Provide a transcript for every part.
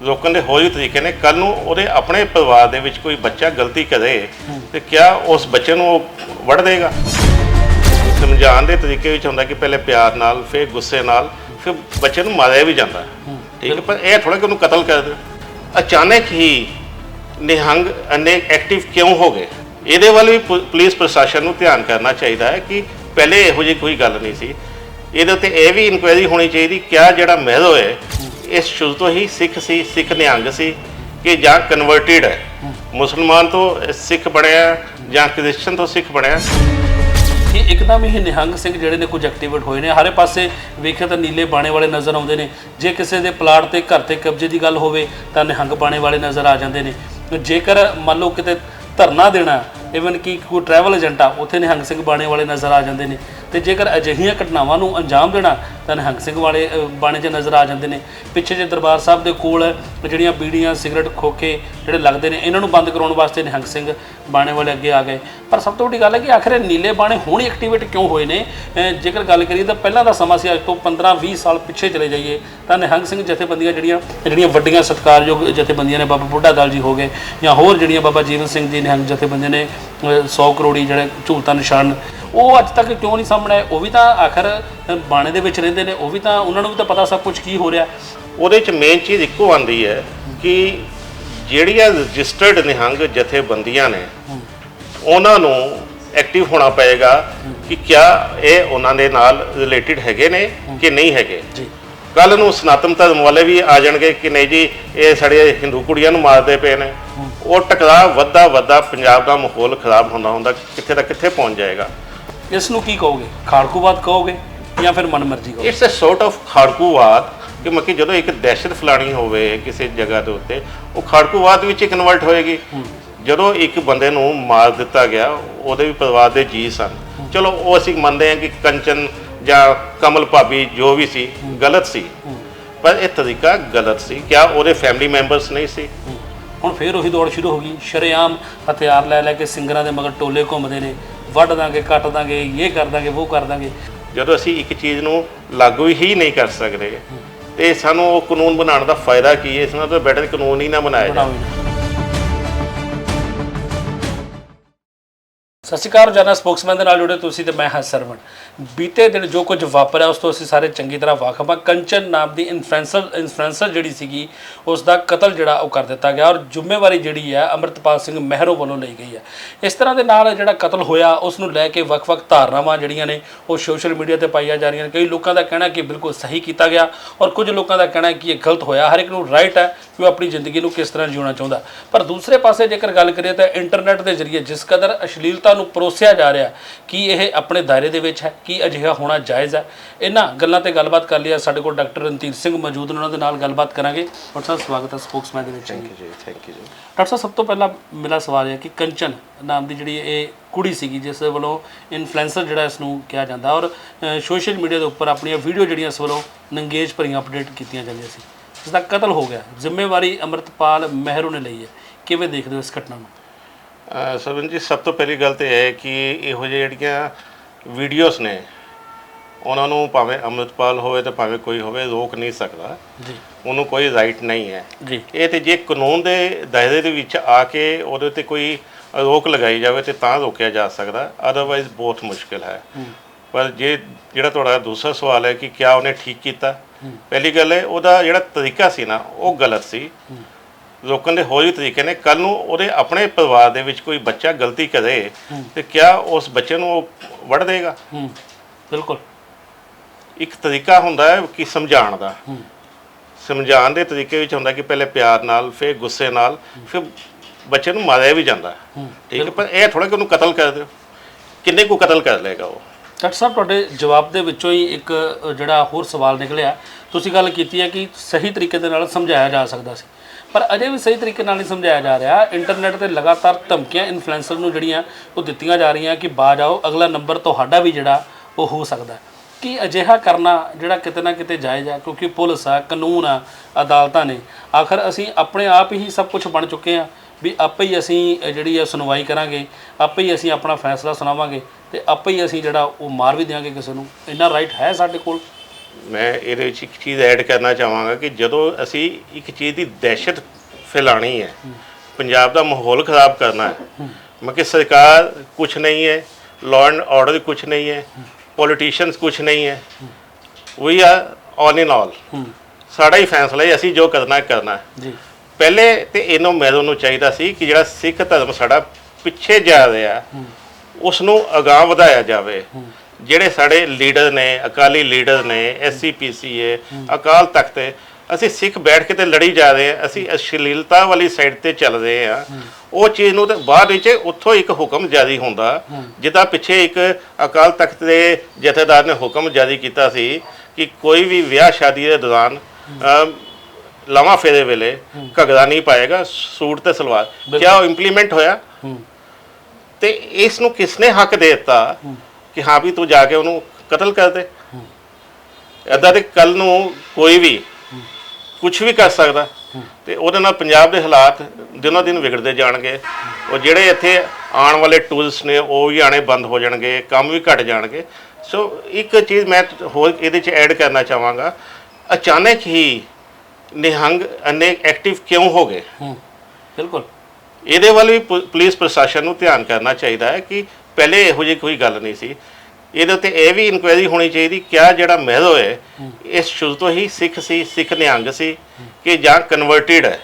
ਰੋਕਣ ਦੇ ਹੋਰ ਵੀ ਤਰੀਕੇ ਨੇ। ਕੱਲ ਨੂੰ ਉਹਦੇ ਆਪਣੇ ਪਰਿਵਾਰ ਦੇ ਵਿੱਚ ਕੋਈ ਬੱਚਾ ਗਲਤੀ ਕਰੇ ਤੇ ਕਿਆ ਉਸ ਬੱਚੇ ਨੂੰ ਉਹ ਵੜ ਦੇਗਾ? ਸਮਝਾਉਣ ਦੇ ਤਰੀਕੇ ਵਿੱਚ ਹੁੰਦਾ ਕਿ ਪਹਿਲੇ ਪਿਆਰ ਨਾਲ ਫਿਰ ਗੁੱਸੇ ਨਾਲ ਫਿਰ ਬੱਚੇ ਨੂੰ ਮਾਰਿਆ ਵੀ ਜਾਂਦਾ। ਠੀਕ ਹੈ ਪਰ ਇਹ ਥੋੜਾ ਕਿ ਉਹਨੂੰ ਕਤਲ ਕਰ ਦਿਓ। ਅਚਾਨਕ ਹੀ ਨਿਹੰਗ ਅਨੇ ਐਕਟਿਵ ਕਿਉਂ ਹੋ ਗਏ? ਇਹਦੇ ਵੱਲ ਵੀ ਪੁਲਿਸ ਪ੍ਰਸ਼ਾਸਨ ਨੂੰ ਧਿਆਨ ਕਰਨਾ ਚਾਹੀਦਾ ਹੈ ਕਿ ਪਹਿਲੇ ਇਹੋ ਜਿਹੀ ਕੋਈ ਗੱਲ ਨਹੀਂ ਸੀ। ਇਹਦੇ ਉੱਤੇ ਇਹ ਵੀ ਇਨਕੁਆਇਰੀ ਹੋਣੀ ਚਾਹੀਦੀ ਕਿਆ ਜਿਹੜਾ ਮਹਿਰੋ ਹੈ ਇਸ ਸ਼ੁਰੂ ਤੋਂ ਹੀ ਸਿੱਖ ਸੀ, ਸਿੱਖ ਨਿਹੰਗ ਸੀ ਕਿ ਜਾਂ ਕਨਵਰਟਿਡ ਹੈ। ਮੁਸਲਮਾਨ ਤੋਂ ਸਿੱਖ ਬਣਿਆ, ਜਾਂ ਕ੍ਰਿਸਚਨ ਤੋਂ ਸਿੱਖ ਬਣਿਆ। ਕਿ ਇੱਕਦਮ ਹੀ ਨਿਹੰਗ ਸਿੰਘ ਜਿਹੜੇ ਨੇ ਕੁਝ ਐਕਟੀਵੇਟ ਹੋਏ ਨੇ। ਹਰੇ ਪਾਸੇ ਵੇਖਿਆ ਤਾਂ ਨੀਲੇ ਬਾਣੇ ਵਾਲੇ ਨਜ਼ਰ ਆਉਂਦੇ ਨੇ। ਜੇ ਕਿਸੇ ਦੇ ਪਲਾਟ ਤੇ ਘਰ ਤੇ ਕਬਜ਼ੇ ਦੀ ਗੱਲ ਹੋਵੇ ਤਾਂ ਨਿਹੰਗ ਬਾਣੇ ਵਾਲੇ ਨਜ਼ਰ ਆ ਜਾਂਦੇ ਨੇ। ਜੇਕਰ ਮੰਨ ਲਓ ਕਿਤੇ ਧਰਨਾ ਦੇਣਾ ਇਵਨ ਕਿ ਕੋਈ ਟਰੈਵਲ ਏਜੰਟ ਆ ਉੱਥੇ ਨਿਹੰਗ ਸਿੰਘ ਬਾਣੇ ਵਾਲੇ ਨਜ਼ਰ ਆ ਜਾਂਦੇ ਨੇ। ਤੇ ਜੇਕਰ ਅਜਿਹੀਆਂ ਘਟਨਾਵਾਂ ਨੂੰ ਅੰਜਾਮ ਦੇਣਾ ਤਾਂ ਨਿਹੰਗ ਸਿੰਘ ਵਾਲੇ ਅ, ਬਾਣੇ 'ਚ ਨਜ਼ਰ ਆ ਜਾਂਦੇ ਨੇ। ਪਿੱਛੇ ਜੇ ਦਰਬਾਰ ਸਾਹਿਬ ਦੇ ਕੋਲ ਜਿਹੜੀਆਂ ਬੀੜੀਆਂ ਸਿਗਰਟ ਖੋਕੇ ਜਿਹੜੇ ਲੱਗਦੇ ਨੇ ਇਹਨਾਂ ਨੂੰ ਬੰਦ ਕਰਾਉਣ ਵਾਸਤੇ ਨਿਹੰਗ ਸਿੰਘ ਬਾਣੇ ਵਾਲੇ ਅੱਗੇ ਆ ਗਏ। ਪਰ ਸਭ ਤੋਂ ਵੱਡੀ ਗੱਲ ਹੈ ਕਿ ਆਖਰ ਇਹ ਨੀਲੇ ਬਾਣੇ ਹੁਣ ਐਕਟੀਵੇਟ ਕਿਉਂ ਹੋਏ ਨੇ? ਅ, ਜੇਕਰ ਗੱਲ ਕਰੀਏ ਤਾਂ ਪਹਿਲਾਂ ਦਾ ਸਮਾਂ ਸੀ ਅੱਜ ਤੋਂ 15 20 ਸਾਲ ਪਿੱਛੇ ਚਲੇ ਜਾਈਏ ਤਾਂ ਨਿਹੰਗ ਸਿੰਘ ਜਥੇਬੰਦੀਆਂ ਜਿਹੜੀਆਂ ਜਿਹੜੀਆਂ ਵੱਡੀਆਂ ਸਤਿਕਾਰਯੋਗ ਜਥੇਬੰਦੀਆਂ ਨੇ ਬਾਬਾ ਬੁੱਢਾ ਦਲ ਜੀ ਹੋ ਗਏ ਜਾਂ ਹੋਰ ਜਿਹੜੀਆਂ ਬਾਬਾ ਜੀਵਨ ਸਿੰਘ ਜੀ ਨਿਹੰਗ ਜਥੇਬੰਦੀਆਂ ਨੇ 100 ਕਰੋੜੀ ਜਿਹੜੇ ਝੂਲਤਾ ਨਿਸ਼ਾਨ ਉਹ ਅੱਜ ਤੱਕ ਕਿਉਂ ਨਹੀਂ ਸਾਹਮਣੇ ਆਏ? ਉਹ ਵੀ ਤਾਂ ਆਖਰ ਬਾਣੇ ਦੇ ਵਿੱਚ ਰਹਿੰਦੇ ਨੇ ਉਹ ਵੀ ਤਾਂ ਉਹਨਾਂ ਨੂੰ ਵੀ ਤਾਂ ਪਤਾ ਸਭ ਕੁਝ ਕੀ ਹੋ ਰਿਹਾ। ਉਹਦੇ ਚ ਮੇਨ ਚੀਜ਼ ਇੱਕੋ ਆਂਦੀ ਹੈ ਕਿ ਜਿਹੜੀਆਂ ਰਜਿਸਟਰਡ ਨਿਹੰਗ ਜਥੇਬੰਦੀਆਂ ਨੇ ਉਹਨਾਂ ਨੂੰ ਐਕਟਿਵ ਹੋਣਾ ਪਏਗਾ ਕਿ ਕਿਆ ਇਹ ਉਹਨਾਂ ਦੇ ਨਾਲ ਰਿਲੇਟਡ ਹੈਗੇ ਨੇ ਕਿ ਨਹੀਂ ਹੈਗੇ। ਜੀ। ਕੱਲ ਨੂੰ ਸਨਾਤਨ ਧਰਮ ਵਾਲੇ ਵੀ ਆ ਜਾਣਗੇ ਕਿ ਨਹੀਂ ਜੀ ਇਹ ਸਾਡੇ ਹਿੰਦੂ ਕੁੜੀਆਂ ਨੂੰ ਮਾਰਦੇ ਪਏ ਨੇ। ਉਹ ਟਕਰਾਅ ਵੱਧਾ ਵੱਧਾ ਪੰਜਾਬ ਦਾ ਮਾਹੌਲ ਖਰਾਬ ਹੁੰਦਾ ਹੁੰਦਾ ਕਿੱਥੇ ਦਾ ਕਿੱਥੇ ਪਹੁੰਚ ਜਾਏਗਾ। ਇਸ ਨੂੰ ਕੀ ਕਹੋਗੇ? ਖਾੜਕੂਵਾਦ ਕਹੋਗੇ ਜਾਂ ਫਿਰ ਮਨਮਰਜ਼ੀ ਕਹੋਗੇ? ਇਟਸ ਅ ਸੋਰਟ ਆਫ ਖਾੜਕੂਵਾਦ ਕਿ ਮੱਕੀ ਜਦੋਂ ਇੱਕ ਦਹਿਸ਼ਤ ਫਲਾਣੀ ਹੋਵੇ ਕਿਸੇ ਜਗ੍ਹਾ ਦੇ ਉੱਤੇ ਉਹ ਖਾੜਕੂਵਾਦ ਵਿੱਚ ਕਨਵਰਟ ਹੋਏਗੀ। ਜਦੋਂ ਇੱਕ ਬੰਦੇ ਨੂੰ ਮਾਰ ਦਿੱਤਾ ਗਿਆ ਉਹਦੇ ਵੀ ਪਰਿਵਾਰ ਦੇ ਜੀ ਸਨ। ਚਲੋ ਉਹ ਅਸੀਂ ਮੰਨਦੇ ਹਾਂ ਕਿ ਕੰਚਨ ਜਾਂ ਕਮਲ ਭਾਬੀ ਜੋ ਵੀ ਸੀ ਗਲਤ ਸੀ। ਪਰ ਇਹ ਤਰੀਕਾ ਗਲਤ ਸੀ। ਕਿਆ ਉਹਦੇ ਫੈਮਿਲੀ ਮੈਂਬਰਸ ਨਹੀਂ ਸੀ? ਹੁਣ ਫੇਰ ਉਹੀ ਦੌੜ ਸ਼ੁਰੂ ਹੋ ਗਈ। ਸ਼ਰੇਆਮ ਹਥਿਆਰ ਲੈ ਲੈ ਕੇ ਸਿੰਗਰਾਂ ਦੇ ਮਗਰ ਟੋਲੇ ਘੁੰਮਦੇ ਨੇ। ਵੱਢ ਦਾਂਗੇ ਕੱਟ ਦਾਂਗੇ ਇਹ ਕਰ ਦਾਂਗੇ ਉਹ ਕਰ ਦਾਂਗੇ। ਜਦੋਂ ਅਸੀਂ ਇੱਕ ਚੀਜ਼ ਨੂੰ ਲਾਗੂ ਹੀ ਨਹੀਂ ਕਰ ਸਕਦੇ ਤੇ ਸਾਨੂੰ ਉਹ ਕਾਨੂੰਨ ਬਣਾਉਣ ਦਾ ਫਾਇਦਾ ਕੀ ਹੈ? ਇਸ ਨਾਲ ਤਾਂ ਬੈਟਰ ਕਾਨੂੰਨ ਹੀ ਨਾ ਬਣਾਇਆ ਜਾਵੇ। ਸਤਿ ਸ਼੍ਰੀ ਅਕਾਲ ਜਨਾ ਸਪੋਕਸਮੈਨ ਦੇ ਨਾਲ ਜੁੜੇ ਤੁਸੀਂ ਤੇ ਮੈਂ ਹਾਂ ਸਰਵਣ। ਬੀਤੇ ਦਿਨ ਜੋ ਕੁਝ ਵਾਪਰਿਆ, ਉਸ ਤੋਂ ਅਸੀਂ ਸਾਰੇ ਚੰਗੀ ਤਰ੍ਹਾਂ ਵਾਕਫ ਹਾਂ ਕੰਚਨ ਨਾਮ ਦੀ ਇਨਫਲੂਐਂਸਰ ਇਨਫਲੂਐਂਸਰ ਜਿਹੜੀ ਸੀਗੀ, ਉਸ ਦਾ ਕਤਲ ਜਿਹੜਾ ਉਹ ਕਰ ਦਿੱਤਾ ਗਿਆ ਔਰ ਜ਼ਿੰਮੇਵਾਰੀ ਜਿਹੜੀ ਹੈ, ਅਮਰਤਪਾਲ ਸਿੰਘ ਮਹਿਰੋ ਵੱਲੋਂ ਲਈ ਗਈ ਹੈ। ਇਸ ਤਰ੍ਹਾਂ ਦੇ ਨਾਲ ਜਿਹੜਾ ਕਤਲ ਹੋਇਆ, ਉਸ ਨੂੰ ਲੈ ਕੇ ਵੱਖ-ਵੱਖ ਧਾਰਨਾਵਾਂ ਜਿਹੜੀਆਂ ਨੇ, ਉਹ ਸੋਸ਼ਲ ਮੀਡੀਆ ਤੇ ਪਾਈਆਂ ਜਾ ਰਹੀਆਂ ਨੇ। ਕਈ ਲੋਕਾਂ ਦਾ ਕਹਿਣਾ ਕਿ ਬਿਲਕੁਲ ਸਹੀ ਕੀਤਾ ਗਿਆ ਔਰ ਕੁਝ ਲੋਕਾਂ ਦਾ ਕਹਿਣਾ ਕਿ ਇਹ ਗਲਤ ਹੋਇਆ। ਹਰ ਇੱਕ ਨੂੰ ਰਾਈਟ ਹੈ ਕਿ ਉਹ ਆਪਣੀ ਜ਼ਿੰਦਗੀ ਨੂੰ ਕਿਸ ਤਰ੍ਹਾਂ ਜਿਉਣਾ ਚਾਹੁੰਦਾ। ਪਰ ਦੂਸਰੇ ਪਾਸੇ ਜੇਕਰ ਗੱਲ ਕਰੀਏ ਤਾਂ ਇੰਟਰਨੈਟ ਦੇ ਜ਼ਰੀਏ ਜਿਸ ਕਦਰ ਅਸ਼ਲੀਲਤਾ ਨੂੰ ਪਰੋਸਿਆ ਜਾ ਰਿਹਾ ਕੀ ਇਹ ਆਪਣੇ ਦਾਇਰੇ ਦੇ ਵਿੱਚ ਹੈ ਕੀ ਅਜਿਹਾ ਹੋਣਾ ਜਾਇਜ਼ ਹੈ? ਇਹਨਾਂ ਗੱਲਾਂ ਤੇ ਗੱਲਬਾਤ ਕਰ ਲਿਆ ਸਾਡੇ ਕੋਲ ਡਾਕਟਰ ਰਣਧੀਰ ਸਿੰਘ ਮੌਜੂਦ ਨੇ ਉਹਨਾਂ ਦੇ ਨਾਲ ਗੱਲਬਾਤ ਕਰਾਂਗੇ। ਡਾਕਟਰ ਸਾਹਿਬ ਸਵਾਗਤ ਹੈ ਸਪੋਕਸਮੈਨ ਦੇ ਵਿੱਚ। Thank you ji thank you ji. Doctor ਸਾਹਿਬ ਸਭ ਤੋਂ ਪਹਿਲਾਂ ਮੇਰਾ ਸਵਾਲ ਹੈ ਕਿ ਕੰਚਨ ਨਾਮ ਦੀ ਜਿਹੜੀ ਇਹ ਕੁੜੀ ਸੀਗੀ ਜਿਸ ਦੇ ਵੱਲੋਂ ਇਨਫਲੂਐਂਸਰ ਜਿਹੜਾ ਇਸ ਨੂੰ ਕਿਹਾ ਜਾਂਦਾ ਔਰ ਸੋਸ਼ਲ ਮੀਡੀਆ ਦੇ ਉੱਪਰ ਆਪਣੀਆਂ ਵੀਡੀਓ ਜਿਹੜੀਆਂ ਇਸ ਵੱਲੋਂ ਨੰਗੇਜ ਭਰੀਆਂ ਅਪਡੇਟ ਕੀਤੀਆਂ ਜਾਂਦੀਆਂ ਸੀ। ਇਸ ਦਾ ਕਤਲ ਹੋ ਗਿਆ। ਜ਼ਿੰਮੇਵਾਰੀ ਅਮਰਤਪਾਲ ਮਹਿਰੂ ਨੇ ਲਈ ਹੈ। ਕਿਵੇਂ ਦੇਖਦੇ ਹੋ ਇਸ ਘਟਨਾ ਨੂੰ? ਸਰਵਨ ਜੀ ਸਭ ਤੋਂ ਪਹਿਲੀ ਗੱਲ ਤੇ ਇਹ ਹੈ ਕਿ ਇਹੋ ਜਿਹੇ ਜਿਹੜੀਆਂ ਵੀਡੀਓਜ਼ ਨੇ ਉਹਨਾਂ ਨੂੰ ਭਾਵੇਂ ਅੰਮ੍ਰਿਤਪਾਲ ਹੋਵੇ ਤੇ ਭਾਵੇਂ ਕੋਈ ਹੋਵੇ ਰੋਕ ਨਹੀਂ ਸਕਦਾ। ਜੀ। ਉਹਨੂੰ ਕੋਈ ਰਾਈਟ ਨਹੀਂ ਹੈ। ਜੀ। ਇਹ ਤੇ ਜੇ ਕਾਨੂੰਨ ਦੇ ਦਾਇਰੇ ਦੇ ਵਿੱਚ ਆ ਕੇ ਉਹਦੇ ਉੱਤੇ ਕੋਈ ਰੋਕ ਲਗਾਈ ਜਾਵੇ ਤੇ ਤਾਂ ਰੋਕਿਆ ਜਾ ਸਕਦਾ। ਅਦਰਵਾਈਜ਼ ਬਹੁਤ ਮੁਸ਼ਕਿਲ ਹੈ। ਪਰ ਜੇ ਜਿਹੜਾ ਤੁਹਾਡਾ ਦੂਸਰਾ ਸਵਾਲ ਹੈ ਕਿ ਕਿਆ ਉਹਨੇ ਠੀਕ ਕੀਤਾ? ਪਹਿਲੀ ਗੱਲ ਹੈ ਉਹਦਾ ਜਿਹੜਾ ਤਰੀਕਾ ਸੀ ਨਾ ਉਹ ਗਲਤ ਸੀ। ਰੋਕਣ ਦੇ ਹੋਰ ਵੀ ਤਰੀਕੇ ਨੇ। ਕੱਲ ਨੂੰ ਉਹਦੇ ਆਪਣੇ ਪਰਿਵਾਰ ਦੇ ਵਿੱਚ ਕੋਈ ਬੱਚਾ ਗਲਤੀ ਕਰੇ ਤੇ ਕਿਆ ਉਸ ਬੱਚੇ ਨੂੰ ਉਹ ਵੜ ਦੇਗਾ? ਹੂੰ ਬਿਲਕੁਲ। ਇੱਕ ਤਰੀਕਾ ਹੁੰਦਾ ਹੈ ਕਿ ਸਮਝਾਉਣ ਦਾ। ਸਮਝਾਉਣ ਦੇ ਤਰੀਕੇ ਵਿੱਚ ਹੁੰਦਾ ਕਿ ਪਹਿਲੇ ਪਿਆਰ ਨਾਲ ਫਿਰ ਗੁੱਸੇ ਨਾਲ ਫਿਰ ਬੱਚੇ ਨੂੰ ਮਾਰਿਆ ਵੀ ਜਾਂਦਾ। ਠੀਕ ਹੈ ਪਰ ਇਹ ਥੋੜਾ ਕਿ ਉਹਨੂੰ ਕਤਲ ਕਰ ਦਿਓ। ਕਿੰਨੇ ਕੁ ਕਤਲ ਕਰ ਲੇਗਾ ਉਹ? ਡਾਕਟਰ ਸਾਹਿਬ ਤੁਹਾਡੇ ਜਵਾਬ ਦੇ ਵਿੱਚੋਂ ਹੀ ਇੱਕ ਜਿਹੜਾ ਹੋਰ ਸਵਾਲ ਨਿਕਲਿਆ। ਤੁਸੀਂ ਗੱਲ ਕੀਤੀ ਹੈ ਕਿ ਸਹੀ ਤਰੀਕੇ ਦੇ ਨਾਲ ਸਮਝਾਇਆ ਜਾ ਸਕਦਾ ਸੀ। ਪਰ ਅਜੇ ਵੀ ਸਹੀ ਤਰੀਕੇ ਨਾਲ ਨਹੀਂ ਸਮਝਾਇਆ ਜਾ ਰਿਹਾ। ਇੰਟਰਨੈਟ ਤੇ ਲਗਾਤਾਰ ਧਮਕੀਆਂ ਇਨਫਲੂਐਂਸਰ ਨੂੰ ਜਿਹੜੀਆਂ ਉਹ ਦਿੱਤੀਆਂ ਜਾ ਰਹੀਆਂ ਕਿ ਬਾਜ ਆਓ ਅਗਲਾ ਨੰਬਰ ਤੁਹਾਡਾ ਵੀ ਜਿਹੜਾ ਉਹ ਹੋ ਸਕਦਾ ਕਿ ਅਜਿਹਾ ਕਰਨਾ ਜਿਹੜਾ ਕਿਤੇ ਨਾ ਕਿਤੇ ਜਾਇਜ਼ ਆ? ਕਿਉਂਕਿ ਪੁਲਿਸ ਆ, ਕਾਨੂੰਨ ਆ, ਅਦਾਲਤਾਂ ਨੇ। ਆਖਰ ਅਸੀਂ ਆਪਣੇ ਆਪ ਹੀ ਸਭ ਕੁਝ ਬਣ ਚੁੱਕੇ ਆ ਵੀ ਆਪੇ ਹੀ ਅਸੀਂ ਜਿਹੜੀ ਆ ਸੁਣਵਾਈ ਕਰਾਂਗੇ, ਆਪੇ ਹੀ ਅਸੀਂ ਆਪਣਾ ਫੈਸਲਾ ਸੁਣਾਵਾਂਗੇ ਤੇ ਆਪੇ ਹੀ ਅਸੀਂ ਜਿਹੜਾ ਉਹ ਮਾਰ ਵੀ ਦਿਆਂਗੇ ਕਿਸੇ ਨੂੰ। ਇੰਨਾ ਰਾਈਟ ਹੈ ਸਾਡੇ ਕੋਲ? ਮੈਂ ਇਹਦੇ ਵਿੱਚ ਇੱਕ ਚੀਜ਼ ਐਡ ਕਰਨਾ ਚਾਹਾਂਗਾ ਕਿ ਜਦੋਂ ਅਸੀਂ ਇੱਕ ਚੀਜ਼ ਦੀ ਦਹਿਸ਼ਤ ਫੈਲਾਣੀ ਹੈ ਪੰਜਾਬ ਦਾ ਮਾਹੌਲ ਖਰਾਬ ਕਰਨਾ ਹੈ ਮੈਂ ਕਿ ਸਰਕਾਰ ਕੁਝ ਨਹੀਂ ਹੈ ਲਾਅ ਐਂਡ ਆਰਡਰ ਕੁਝ ਨਹੀਂ ਹੈ ਪੋਲੀਟੀਸ਼ੀਅਨਸ ਕੁਝ ਨਹੀਂ ਹੈ ਵੀ ਆਰ ਆਲ ਇਨ ਆਲ ਸਾਡਾ ਹੀ ਫੈਸਲਾ ਹੈ ਅਸੀਂ ਜੋ ਕਰਨਾ ਹੈ ਕਰਨਾ ਹੈ। ਜੀ। ਪਹਿਲੇ ਤੇ ਇਹਨੂੰ ਮੈਨੂੰ ਨੂੰ ਚਾਹੀਦਾ ਸੀ ਕਿ ਜਿਹੜਾ ਸਿੱਖ ਧਰਮ ਸਾਡਾ ਪਿੱਛੇ ਜਾ ਰਿਹਾ ਉਸ ਨੂੰ ਅਗਾਹ ਵਧਾਇਆ ਜਾਵੇ। ਜਿਹੜੇ ਸਾਡੇ ਲੀਡਰ ਨੇ ਅਕਾਲੀ ਲੀਡਰ ਨੇ ਐਸਸੀਪੀਸੀਏ ਅਕਾਲ ਤਖਤ ਹੈ, ਅਸੀਂ ਸਿੱਖ ਬੈਠ ਕੇ ਤੇ ਲੜੀ ਜਾ ਰਹੇ ਹਾਂ ਅਸੀਂ ਅਸ਼ਲੀਲਤਾ ਵਾਲੀ ਸਾਈਡ ਤੇ ਚੱਲ ਰਹੇ ਹਾਂ। ਉਹ ਚੀਜ਼ ਨੂੰ ਤੇ ਬਾਅਦ ਵਿੱਚ ਉੱਥੋਂ ਇੱਕ ਹੁਕਮ ਜਾਰੀ ਹੁੰਦਾ ਜਿੱਦਾਂ ਪਿੱਛੇ ਇੱਕ ਅਕਾਲ ਤਖਤ ਦੇ ਜਥੇਦਾਰ ਨੇ ਹੁਕਮ ਜਾਰੀ ਕੀਤਾ ਸੀ ਕਿ ਕੋਈ ਵੀ ਵਿਆਹ ਸ਼ਾਦੀ ਦੇ ਦੌਰਾਨ ਲਾਵਾਂ ਫੇਰੇ ਵੇਲੇ ਘਗਰਾ ਨਹੀਂ ਪਾਏਗਾ ਸੂਟ ਤੇ ਸਲਵਾਰ। ਕਿਆ ਉਹ ਇੰਪਲੀਮੈਂਟ ਹੋਇਆ? ਤੇ ਇਸ ਨੂੰ ਕਿਸਨੇ ਹੱਕ ਦੇ ਦਿੱਤਾ? ਕਿ ਹਾਂ ਵੀ ਤੂੰ ਜਾ ਕੇ ਉਹਨੂੰ ਕਤਲ ਕਰ ਦੇ। ਏਦਾਂ ਦੇ ਕੱਲ ਨੂੰ ਕੋਈ ਵੀ ਕੁਝ ਵੀ ਕਰ ਸਕਦਾ। ਤੇ ਉਹਦੇ ਨਾਲ ਪੰਜਾਬ ਦੇ ਹਾਲਾਤ ਦਿਨੋ ਦਿਨ ਵਿਗੜਦੇ ਜਾਣਗੇ। ਉਹ ਜਿਹੜੇ ਇੱਥੇ ਆਉਣ ਵਾਲੇ ਟੂਰਿਸਟ ਨੇ ਉਹ ਵੀ ਆਣੇ ਬੰਦ ਹੋ ਜਾਣਗੇ ਕੰਮ ਵੀ ਘਟ ਜਾਣਗੇ। ਸੋ ਇੱਕ ਚੀਜ਼ ਮੈਂ ਹੋਰ ਇਹਦੇ ਚ ਐਡ ਕਰਨਾ ਚਾਹਾਂਗਾ। ਅਚਾਨਕ ਹੀ ਨਿਹੰਗ ਅਨੇਕ ਐਕਟਿਵ ਕਿਉਂ ਹੋ ਗਏ? ਬਿਲਕੁਲ। ਇਹਦੇ ਵੱਲ ਵੀ ਪੁਲਿਸ ਪ੍ਰਸ਼ਾਸਨ ਨੂੰ ਧਿਆਨ ਕਰਨਾ ਚਾਹੀਦਾ ਹੈ ਕਿ ਪਹਿਲੇ ਇਹੋ ਜਿਹੀ ਕੋਈ ਗੱਲ ਨਹੀਂ ਸੀ। ਇਹਦੇ ਉੱਤੇ ਇਹ ਵੀ ਇਨਕੁਆਇਰੀ ਹੋਣੀ ਚਾਹੀਦੀ ਕਿਆ ਜਿਹੜਾ ਮਹਿਰੋ ਹੈ ਇਹ ਸ਼ੁਰੂ ਤੋਂ ਹੀ ਸਿੱਖ ਸੀ ਸਿੱਖ ਨਿਹੰਗ ਸੀ ਕਿ ਜਾਂ ਕਨਵਰਟਿਡ ਹੈ।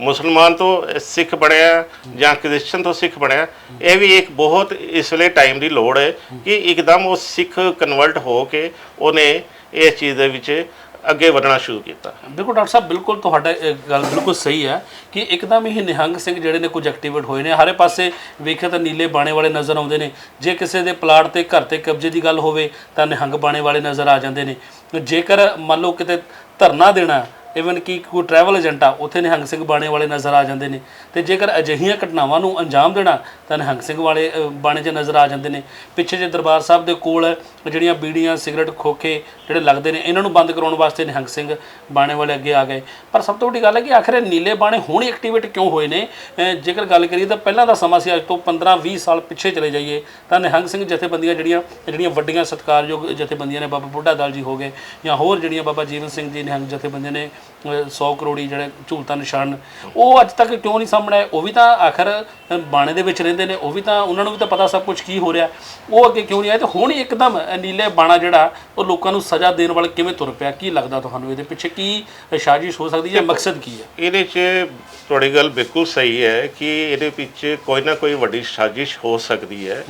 ਮੁਸਲਮਾਨ ਤੋਂ ਸਿੱਖ ਬਣਿਆ ਜਾਂ ਕ੍ਰਿਸਚਨ ਤੋਂ ਸਿੱਖ ਬਣਿਆ ਇਹ ਵੀ ਇੱਕ ਬਹੁਤ ਇਸ ਵੇਲੇ ਟਾਈਮ ਦੀ ਲੋੜ ਹੈ ਕਿ ਇੱਕਦਮ ਉਹ ਸਿੱਖ ਕਨਵਰਟ ਹੋ ਕੇ ਉਹਨੇ ਇਸ ਚੀਜ਼ ਦੇ ਵਿੱਚ ਅੱਗੇ ਵਧਣਾ ਸ਼ੁਰੂ ਕੀਤਾ। ਬਿਲਕੁਲ ਡਾਕਟਰ ਸਾਹਿਬ, ਬਿਲਕੁਲ ਤੁਹਾਡਾ ਇਹ ਗੱਲ ਬਿਲਕੁਲ ਸਹੀ ਹੈ ਕਿ ਇੱਕਦਮ ਹੀ ਨਿਹੰਗ ਸਿੰਘ ਜਿਹੜੇ ਨੇ ਕੁਝ ਐਕਟੀਵੇਟ ਹੋਏ ਨੇ, ਹਰੇ ਪਾਸੇ ਵੇਖਿਆ ਤਾਂ ਨੀਲੇ ਬਾਣੇ ਵਾਲੇ ਨਜ਼ਰ ਆਉਂਦੇ ਨੇ। ਜੇ ਕਿਸੇ ਦੇ ਪਲਾਟ ਤੇ ਘਰ ਤੇ ਕਬਜ਼ੇ ਦੀ ਗੱਲ ਹੋਵੇ ਤਾਂ ਨਿਹੰਗ ਬਾਣੇ ਵਾਲੇ ਨਜ਼ਰ ਆ ਜਾਂਦੇ ਨੇ। ਜੇਕਰ ਮੰਨ ਲਓ ਕਿਤੇ ਧਰਨਾ ਦੇਣਾ ਇਵਨ ਕਿ ਕੋਈ ਟਰੈਵਲ ਏਜੰਟ ਆ, ਉੱਥੇ ਨਿਹੰਗ ਸਿੰਘ ਬਾਣੇ ਵਾਲੇ ਨਜ਼ਰ ਆ ਜਾਂਦੇ ਨੇ। ਤੇ ਜੇਕਰ ਅਜਿਹੀਆਂ ਘਟਨਾਵਾਂ ਨੂੰ ਅੰਜਾਮ ਦੇਣਾ, ਤਾਂ ਨਿਹੰਗ ਸਿੰਘ ਵਾਲੇ ਬਾਣੇ 'ਚ ਨਜ਼ਰ ਆ ਜਾਂਦੇ ਨੇ। ਪਿੱਛੇ ਜੇ ਦਰਬਾਰ ਸਾਹਿਬ ਦੇ ਕੋਲ ਜਿਹੜੀਆਂ ਬੀੜੀਆਂ, ਸਿਗਰਟ, ਖੋਖੇ ਜਿਹੜੇ ਲੱਗਦੇ ਨੇ, ਇਹਨਾਂ ਨੂੰ ਬੰਦ ਕਰਾਉਣ ਵਾਸਤੇ ਨਿਹੰਗ ਸਿੰਘ ਬਾਣੇ ਵਾਲੇ ਅੱਗੇ ਆ ਗਏ। ਪਰ ਸਭ ਤੋਂ ਵੱਡੀ ਗੱਲ ਹੈ ਕਿ ਆਖਰ ਨੀਲੇ ਬਾਣੇ ਹੁਣ ਐਕਟੀਵੇਟ ਕਿਉਂ ਹੋਏ ਨੇ? ਜੇਕਰ ਗੱਲ ਕਰੀਏ ਤਾਂ ਪਹਿਲਾਂ ਦਾ ਸਮਾਂ ਸੀ, ਅੱਜ ਤੋਂ 15 20 ਸਾਲ ਪਿੱਛੇ ਚਲੇ ਜਾਈਏ, ਤਾਂ ਨਿਹੰਗ ਸਿੰਘ ਜਥੇਬੰਦੀਆਂ ਜਿਹੜੀਆਂ ਜਿਹੜੀਆਂ ਵੱਡੀਆਂ ਸਤਿਕਾਰਯੋਗ ਜਥੇਬੰਦੀਆਂ ਨੇ, ਬਾਬਾ ਬੁੱਢਾ ਦਲ ਜੀ ਹੋ ਗਏ ਜਾਂ ਹੋਰ ਜਿਹੜੀਆਂ ਬਾਬਾ ਜੀਵਨ ਸਿੰਘ ਜੀ ਨਿਹੰਗ ਜਥੇਬੰਦੀਆਂ ਨੇ 100 ਕਰੋੜੀ ਜਿਹੜੇ ਝੂਲਤਾ ਨਿਸ਼ਾਨ ਉਹ ਅੱਜ ਤੱਕ ਕਿਉਂ ਨਹੀਂ ਸਾਹਮਣੇ ਆਏ? ਉਹ ਵੀ ਤਾਂ ਆਖਰ ਬਾਣੇ ਦੇ ਵਿੱਚ ਰਹਿੰਦੇ ਨੇ ਉਹ ਵੀ ਤਾਂ ਉਹਨਾਂ ਨੂੰ ਵੀ ਤਾਂ ਪਤਾ ਸਭ ਕੁਝ ਕੀ ਹੋ ਰਿਹਾ। ਉਹ ਅੱਗੇ ਕਿਉਂ ਨਹੀਂ ਆਏ? ਤੇ ਹੁਣ ਹੀ ਇੱਕਦਮ ਨੀਲੇ ਬਾਣਾ ਜਿਹੜਾ ਉਹ ਲੋਕਾਂ ਨੂੰ ਸਜ਼ਾ ਦੇਣ ਵਾਲਾ ਕਿਵੇਂ ਤੁਰ ਪਿਆ? ਕੀ ਲੱਗਦਾ ਤੁਹਾਨੂੰ ਇਹਦੇ ਪਿੱਛੇ? ਕੀ ਸਾਜ਼ਿਸ਼ ਹੋ ਸਕਦੀ ਹੈ ਜਾਂ ਮਕਸਦ ਕੀ ਹੈ? ਇਹਦੇ 'ਚ ਤੁਹਾਡੀ ਗੱਲ ਬਿਲਕੁਲ ਸਹੀ ਹੈ ਕਿ ਇਹਦੇ ਵਿੱਚ ਕੋਈ ਨਾ ਕੋਈ ਵੱਡੀ ਸਾਜ਼ਿਸ਼ ਹੋ ਸਕਦੀ ਹੈ।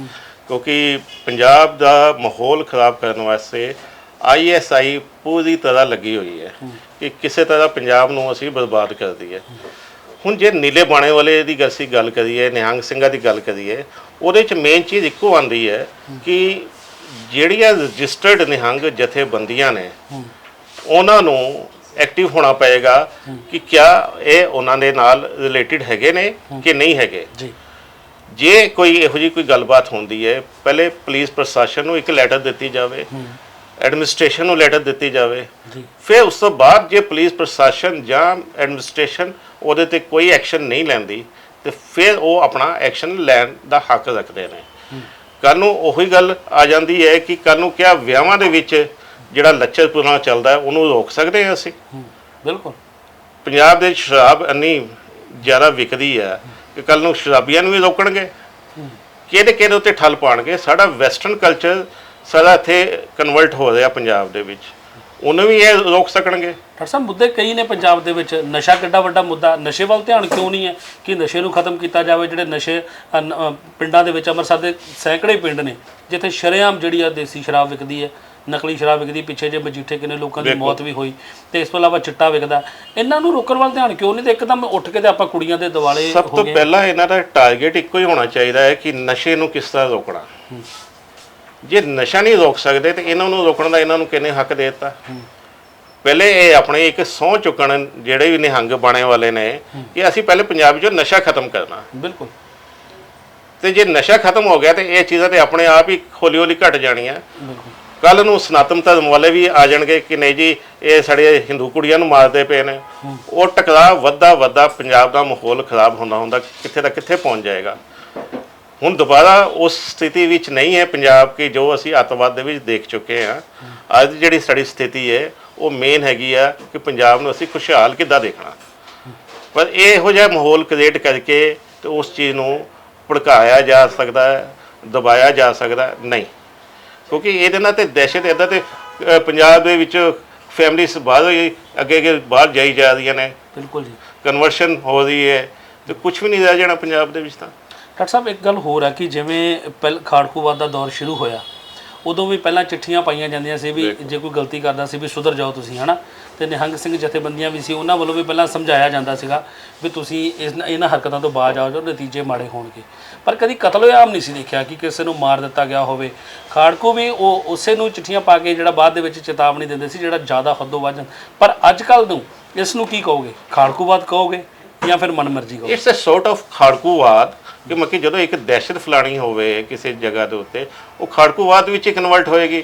ਕਿਉਂਕਿ ਪੰਜਾਬ ਦਾ ਮਾਹੌਲ ਖਰਾਬ ਕਰਨ ਵਾਸਤੇ ਆਈਐਸਆਈ ਪੂਰੀ ਤਰ੍ਹਾਂ ਲੱਗੀ ਹੋਈ ਹੈ। ਕਿ ਕਿਸੇ ਤਰ੍ਹਾਂ ਪੰਜਾਬ ਨੂੰ ਅਸੀਂ ਬਰਬਾਦ ਕਰ ਦਈਏ। ਹੁਣ ਜੇ ਨੀਲੇ ਬਾਣੇ ਵਾਲੇ ਦੀ ਗੱਲ ਸੀ ਗੱਲ ਕਰੀਏ ਨਿਹੰਗ ਸਿੰਘਾਂ ਦੀ ਗੱਲ ਕਰੀਏ ਉਹਦੇ 'ਚ ਮੇਨ ਚੀਜ਼ ਇੱਕੋ ਆਂਦੀ ਹੈ ਕਿ ਜਿਹੜੀਆਂ ਰਜਿਸਟਰਡ ਨਿਹੰਗ ਜਥੇਬੰਦੀਆਂ ਨੇ ਉਹਨਾਂ ਨੂੰ ਐਕਟਿਵ ਹੋਣਾ ਪਏਗਾ ਕਿ ਕਿਆ ਇਹ ਉਹਨਾਂ ਦੇ ਨਾਲ ਰਿਲੇਟਡ ਹੈਗੇ ਨੇ ਕਿ ਨਹੀਂ ਹੈਗੇ। ਜੀ। ਜੇ ਕੋਈ ਇਹੋ ਜਿਹੀ ਕੋਈ ਗੱਲਬਾਤ ਹੁੰਦੀ ਹੈ ਪਹਿਲੇ ਪੁਲਿਸ ਪ੍ਰਸ਼ਾਸਨ ਨੂੰ ਇੱਕ ਲੈਟਰ ਦਿੱਤੀ ਜਾਵੇ ਐਡਮਿਨਿਸਟ੍ਰੇਸ਼ਨ ਨੂੰ ਲੈਟਰ ਦਿੱਤੀ ਜਾਵੇ। ਜੀ। ਫਿਰ ਉਸ ਤੋਂ ਬਾਅਦ ਜੇ ਪੁਲਿਸ ਪ੍ਰਸ਼ਾਸਨ ਜਾਂ ਐਡਮਿਨਿਸਟ੍ਰੇਸ਼ਨ ਉਹਦੇ ਤੇ ਕੋਈ ਐਕਸ਼ਨ ਨਹੀਂ ਲੈਂਦੀ ਤੇ ਫਿਰ ਉਹ ਆਪਣਾ ਐਕਸ਼ਨ ਲੈਣ ਦਾ ਹੱਕ ਰੱਖਦੇ ਨੇ। ਕੱਲ ਨੂੰ ਉਹੀ ਗੱਲ ਆ ਜਾਂਦੀ ਹੈ ਕਿ ਕੱਲ ਨੂੰ ਕਿਆ ਵਿਆਹਾਂ ਦੇ ਵਿੱਚ ਜਿਹੜਾ ਲੱਚਰਪੁਣਾ ਚੱਲਦਾ ਹੈ, ਉਹਨੂੰ ਰੋਕ ਸਕਦੇ ਹਾਂ ਅਸੀਂ? ਬਿਲਕੁਲ। ਪੰਜਾਬ ਦੇ ਸ਼ਰਾਬ ਇੰਨੀ ਜ਼ਿਆਦਾ ਵਿਕਦੀ ਹੈ ਕਿ ਕੱਲ ਨੂੰ ਸ਼ਰਾਬੀਆਂ ਨੂੰ ਵੀ ਰੋਕਣਗੇ। ਕਿਹਦੇ ਕਿਹਦੇ ਉੱਤੇ ਠੱਲ ਪਾਣਗੇ ਸਾਡਾ ਵੈਸਟਰਨ ਕਲਚਰ ਸਾਰਾ ਇੱਥੇ ਕਨਵਰਟ ਹੋ ਰਿਹਾ ਪੰਜਾਬ ਦੇ ਵਿੱਚ। ਉਹਨੂੰ ਵੀ ਇਹ ਰੋਕ ਸਕਣਗੇ? ਡਾਕਟਰ ਸਾਹਿਬ ਮੁੱਦੇ ਕਈ ਨੇ ਪੰਜਾਬ ਦੇ ਵਿੱਚ। ਨਸ਼ਾ ਕਿੱਡਾ ਵੱਡਾ ਮੁੱਦਾ। ਨਸ਼ੇ ਵੱਲ ਧਿਆਨ ਕਿਉਂ ਨਹੀਂ ਹੈ ਕਿ ਨਸ਼ੇ ਨੂੰ ਖਤਮ ਕੀਤਾ ਜਾਵੇ? ਜਿਹੜੇ ਨਸ਼ੇ ਅ, ਨ- ਅ, ਪਿੰਡਾਂ ਦੇ ਵਿੱਚ ਅੰਮ੍ਰਿਤਸਰ ਦੇ ਸੈਂਕੜੇ ਪਿੰਡ ਨੇ ਜਿੱਥੇ ਸ਼ਰੇਆਮ ਜਿਹੜੀ ਆ ਦੇਸੀ ਸ਼ਰਾਬ ਵਿਕਦੀ ਹੈ ਨਕਲੀ ਸ਼ਰਾਬ ਵਿਕਦੀ ਪਿੱਛੇ ਜੇ ਮਜੀਠੇ ਕਿੰਨੇ ਲੋਕਾਂ ਦੀ ਮੌਤ ਵੀ ਹੋਈ ਤੇ ਇਸ ਤੋਂ ਇਲਾਵਾ ਚਿੱਟਾ ਵਿਕਦਾ। ਇਹਨਾਂ ਨੂੰ ਰੋਕਣ ਵੱਲ ਧਿਆਨ ਕਿਉਂ ਨਹੀਂ? ਤੇ ਇੱਕਦਮ ਉੱਠ ਕੇ ਤੇ ਆਪਾਂ ਕੁੜੀਆਂ ਦੇ ਦਿਵਾਲੇ ਸਭ ਹੋ ਤੋਂ ਗਏ। ਪਹਿਲਾਂ ਇਹਨਾਂ ਦਾ ਟਾਰਗੇਟ ਇੱਕੋ ਹੀ ਹੋਣਾ ਚਾਹੀਦਾ ਹੈ ਕਿ ਨਸ਼ੇ ਨੂੰ ਕਿਸ ਤਰ੍ਹਾਂ ਰੋਕਣਾ। ਜੇ ਨਸ਼ਾ ਨਹੀਂ ਰੋਕ ਸਕਦੇ ਤੇ ਇਹਨਾਂ ਨੂੰ ਰੋਕਣ ਦਾ ਇਹਨਾਂ ਨੂੰ ਕਿੰਨੇ ਹੱਕ ਦੇ ਦਿੱਤਾ? ਪਹਿਲੇ ਇਹ ਆਪਣੇ ਇੱਕ ਸਹੁੰ ਚੁੱਕਣ ਜਿਹੜੇ ਵੀ ਨਿਹੰਗ ਬਾਣੇ ਵਾਲੇ ਨੇ ਕਿ ਅਸੀਂ ਪਹਿਲੇ ਪੰਜਾਬ 'ਚੋਂ ਨਸ਼ਾ ਖਤਮ ਕਰਨਾ। ਬਿਲਕੁਲ। ਤੇ ਜੇ ਨਸ਼ਾ ਖਤਮ ਹੋ ਗਿਆ ਤੇ ਇਹ ਚੀਜ਼ਾਂ ਤੇ ਆਪਣੇ ਆਪ ਹੀ ਹੌਲੀ ਹੌਲੀ ਘਟ ਜਾਣੀਆਂ। ਕੱਲ ਨੂੰ ਸਨਾਤਨ ਧਰਮ ਵਾਲੇ ਵੀ ਆ ਜਾਣਗੇ ਕਿ ਨਹੀਂ ਜੀ ਇਹ ਸਾਡੇ ਹਿੰਦੂ ਕੁੜੀਆਂ ਨੂੰ ਮਾਰਦੇ ਪਏ ਨੇ। ਉਹ ਟਕਰਾਅ ਵੱਧਾ ਵੱਧਾ ਪੰਜਾਬ ਦਾ ਮਾਹੌਲ ਖਰਾਬ ਹੁੰਦਾ ਹੁੰਦਾ ਕਿੱਥੇ ਦਾ ਕਿੱਥੇ ਪਹੁੰਚ ਜਾਏਗਾ। ਹੁਣ ਦੁਬਾਰਾ ਉਸ ਸਥਿਤੀ ਵਿੱਚ ਨਹੀਂ ਹੈ ਪੰਜਾਬ ਕਿ ਜੋ ਅਸੀਂ ਅੱਤਵਾਦ ਦੇ ਵਿੱਚ ਦੇਖ ਚੁੱਕੇ ਹਾਂ। ਅੱਜ ਜਿਹੜੀ ਸਾਡੀ ਸਥਿਤੀ ਹੈ ਉਹ ਮੇਨ ਹੈਗੀ ਆ ਕਿ ਪੰਜਾਬ ਨੂੰ ਅਸੀਂ ਖੁਸ਼ਹਾਲ ਕਿੱਦਾਂ ਦੇਖਣਾ। ਪਰ ਇਹ ਜਿਹਾ ਮਾਹੌਲ ਕ੍ਰੀਏਟ ਕਰਕੇ ਤੇ ਉਸ ਚੀਜ਼ ਨੂੰ ਭੜਕਾਇਆ ਜਾ ਸਕਦਾ ਹੈ ਦਬਾਇਆ ਜਾ ਸਕਦਾ? ਨਹੀਂ। ਕਿਉਂਕਿ ਇਹਦੇ ਨਾਲ ਤੇ ਦਹਿਸ਼ਤ ਇਦਾਂ ਤੇ ਪੰਜਾਬ ਦੇ ਵਿੱਚ ਫੈਮਿਲੀਜ਼ ਬਾਹਰ ਅੱਗੇ ਅੱਗੇ ਬਾਹਰ ਜਾਈ ਜਾ ਰਹੀਆਂ ਨੇ। ਬਿਲਕੁਲ ਜੀ। ਕਨਵਰਸ਼ਨ ਹੋ ਰਹੀ ਹੈ ਤੇ ਕੁਝ ਵੀ ਨਹੀਂ ਰਹਿ ਜਾਣਾ ਪੰਜਾਬ ਦੇ ਵਿੱਚ ਤਾਂ। ਡਾਕਟਰ ਸਾਹਿਬ ਇੱਕ ਗੱਲ ਹੋਰ ਹੈ ਕਿ ਜਿਵੇਂ ਪਹਿਲ ਖਾੜਕੂਵਾਦ ਦਾ ਦੌਰ ਸ਼ੁਰੂ ਹੋਇਆ ਉਦੋਂ ਵੀ ਪਹਿਲਾਂ ਚਿੱਠੀਆਂ ਪਾਈਆਂ ਜਾਂਦੀਆਂ ਸੀ ਵੀ ਜੇ ਕੋਈ ਗਲਤੀ ਕਰਦਾ ਸੀ ਵੀ ਸੁਧਰ ਜਾਓ ਤੁਸੀਂ ਹਨਾ? ਤੇ ਨਿਹੰਗ ਸਿੰਘ ਜਥੇਬੰਦੀਆਂ ਵੀ ਸੀ ਉਹਨਾਂ ਵੱਲੋਂ ਵੀ ਪਹਿਲਾਂ ਸਮਝਾਇਆ ਜਾਂਦਾ ਸੀਗਾ ਵੀ ਤੁਸੀਂ ਇਸ ਇਹਨਾਂ ਹਰਕਤਾਂ ਤੋਂ ਬਾਜ ਆਓ ਜੋ ਨਤੀਜੇ ਮਾੜੇ ਹੋਣਗੇ। ਪਰ ਕਦੀ ਕਤਲੇਆਮ ਨਹੀਂ ਸੀ ਦੇਖਿਆ ਕਿ ਕਿਸੇ ਨੂੰ ਮਾਰ ਦਿੱਤਾ ਗਿਆ ਹੋਵੇ। ਖਾੜਕੂ ਵੀ ਉਹ ਉਸੇ ਨੂੰ ਚਿੱਠੀਆਂ ਪਾ ਕੇ ਜਿਹੜਾ ਬਾਅਦ ਦੇ ਵਿੱਚ ਚੇਤਾਵਨੀ ਦਿੰਦੇ ਸੀ ਜਿਹੜਾ ਜ਼ਿਆਦਾ ਹੱਦੋਂ ਵੱਧ। ਪਰ ਅੱਜ ਕੱਲ ਨੂੰ ਇਸ ਨੂੰ ਕੀ ਕਹੋਗੇ? ਖਾੜਕੂਵਾਦ ਕਹੋਗੇ? ਜਾਂ ਫਿਰ ਮਨਮਰਜ਼ੀ ਕਹੋਗੇ ਇਟਸ ਅ ਸੋਰਟ ਆਫ ਖਾੜਕੂਵਾਦ ਕਿ ਮੱਕੀ ਜਦੋਂ ਇੱਕ ਦਹਿਸ਼ਤ ਫਲਾਣੀ ਹੋਵੇ ਕਿਸੇ ਜਗ੍ਹਾ ਦੇ ਉੱਤੇ ਉਹ ਖਾੜਕੂਵਾਦ ਵਿੱਚ ਕਨਵਰਟ ਹੋਏਗੀ।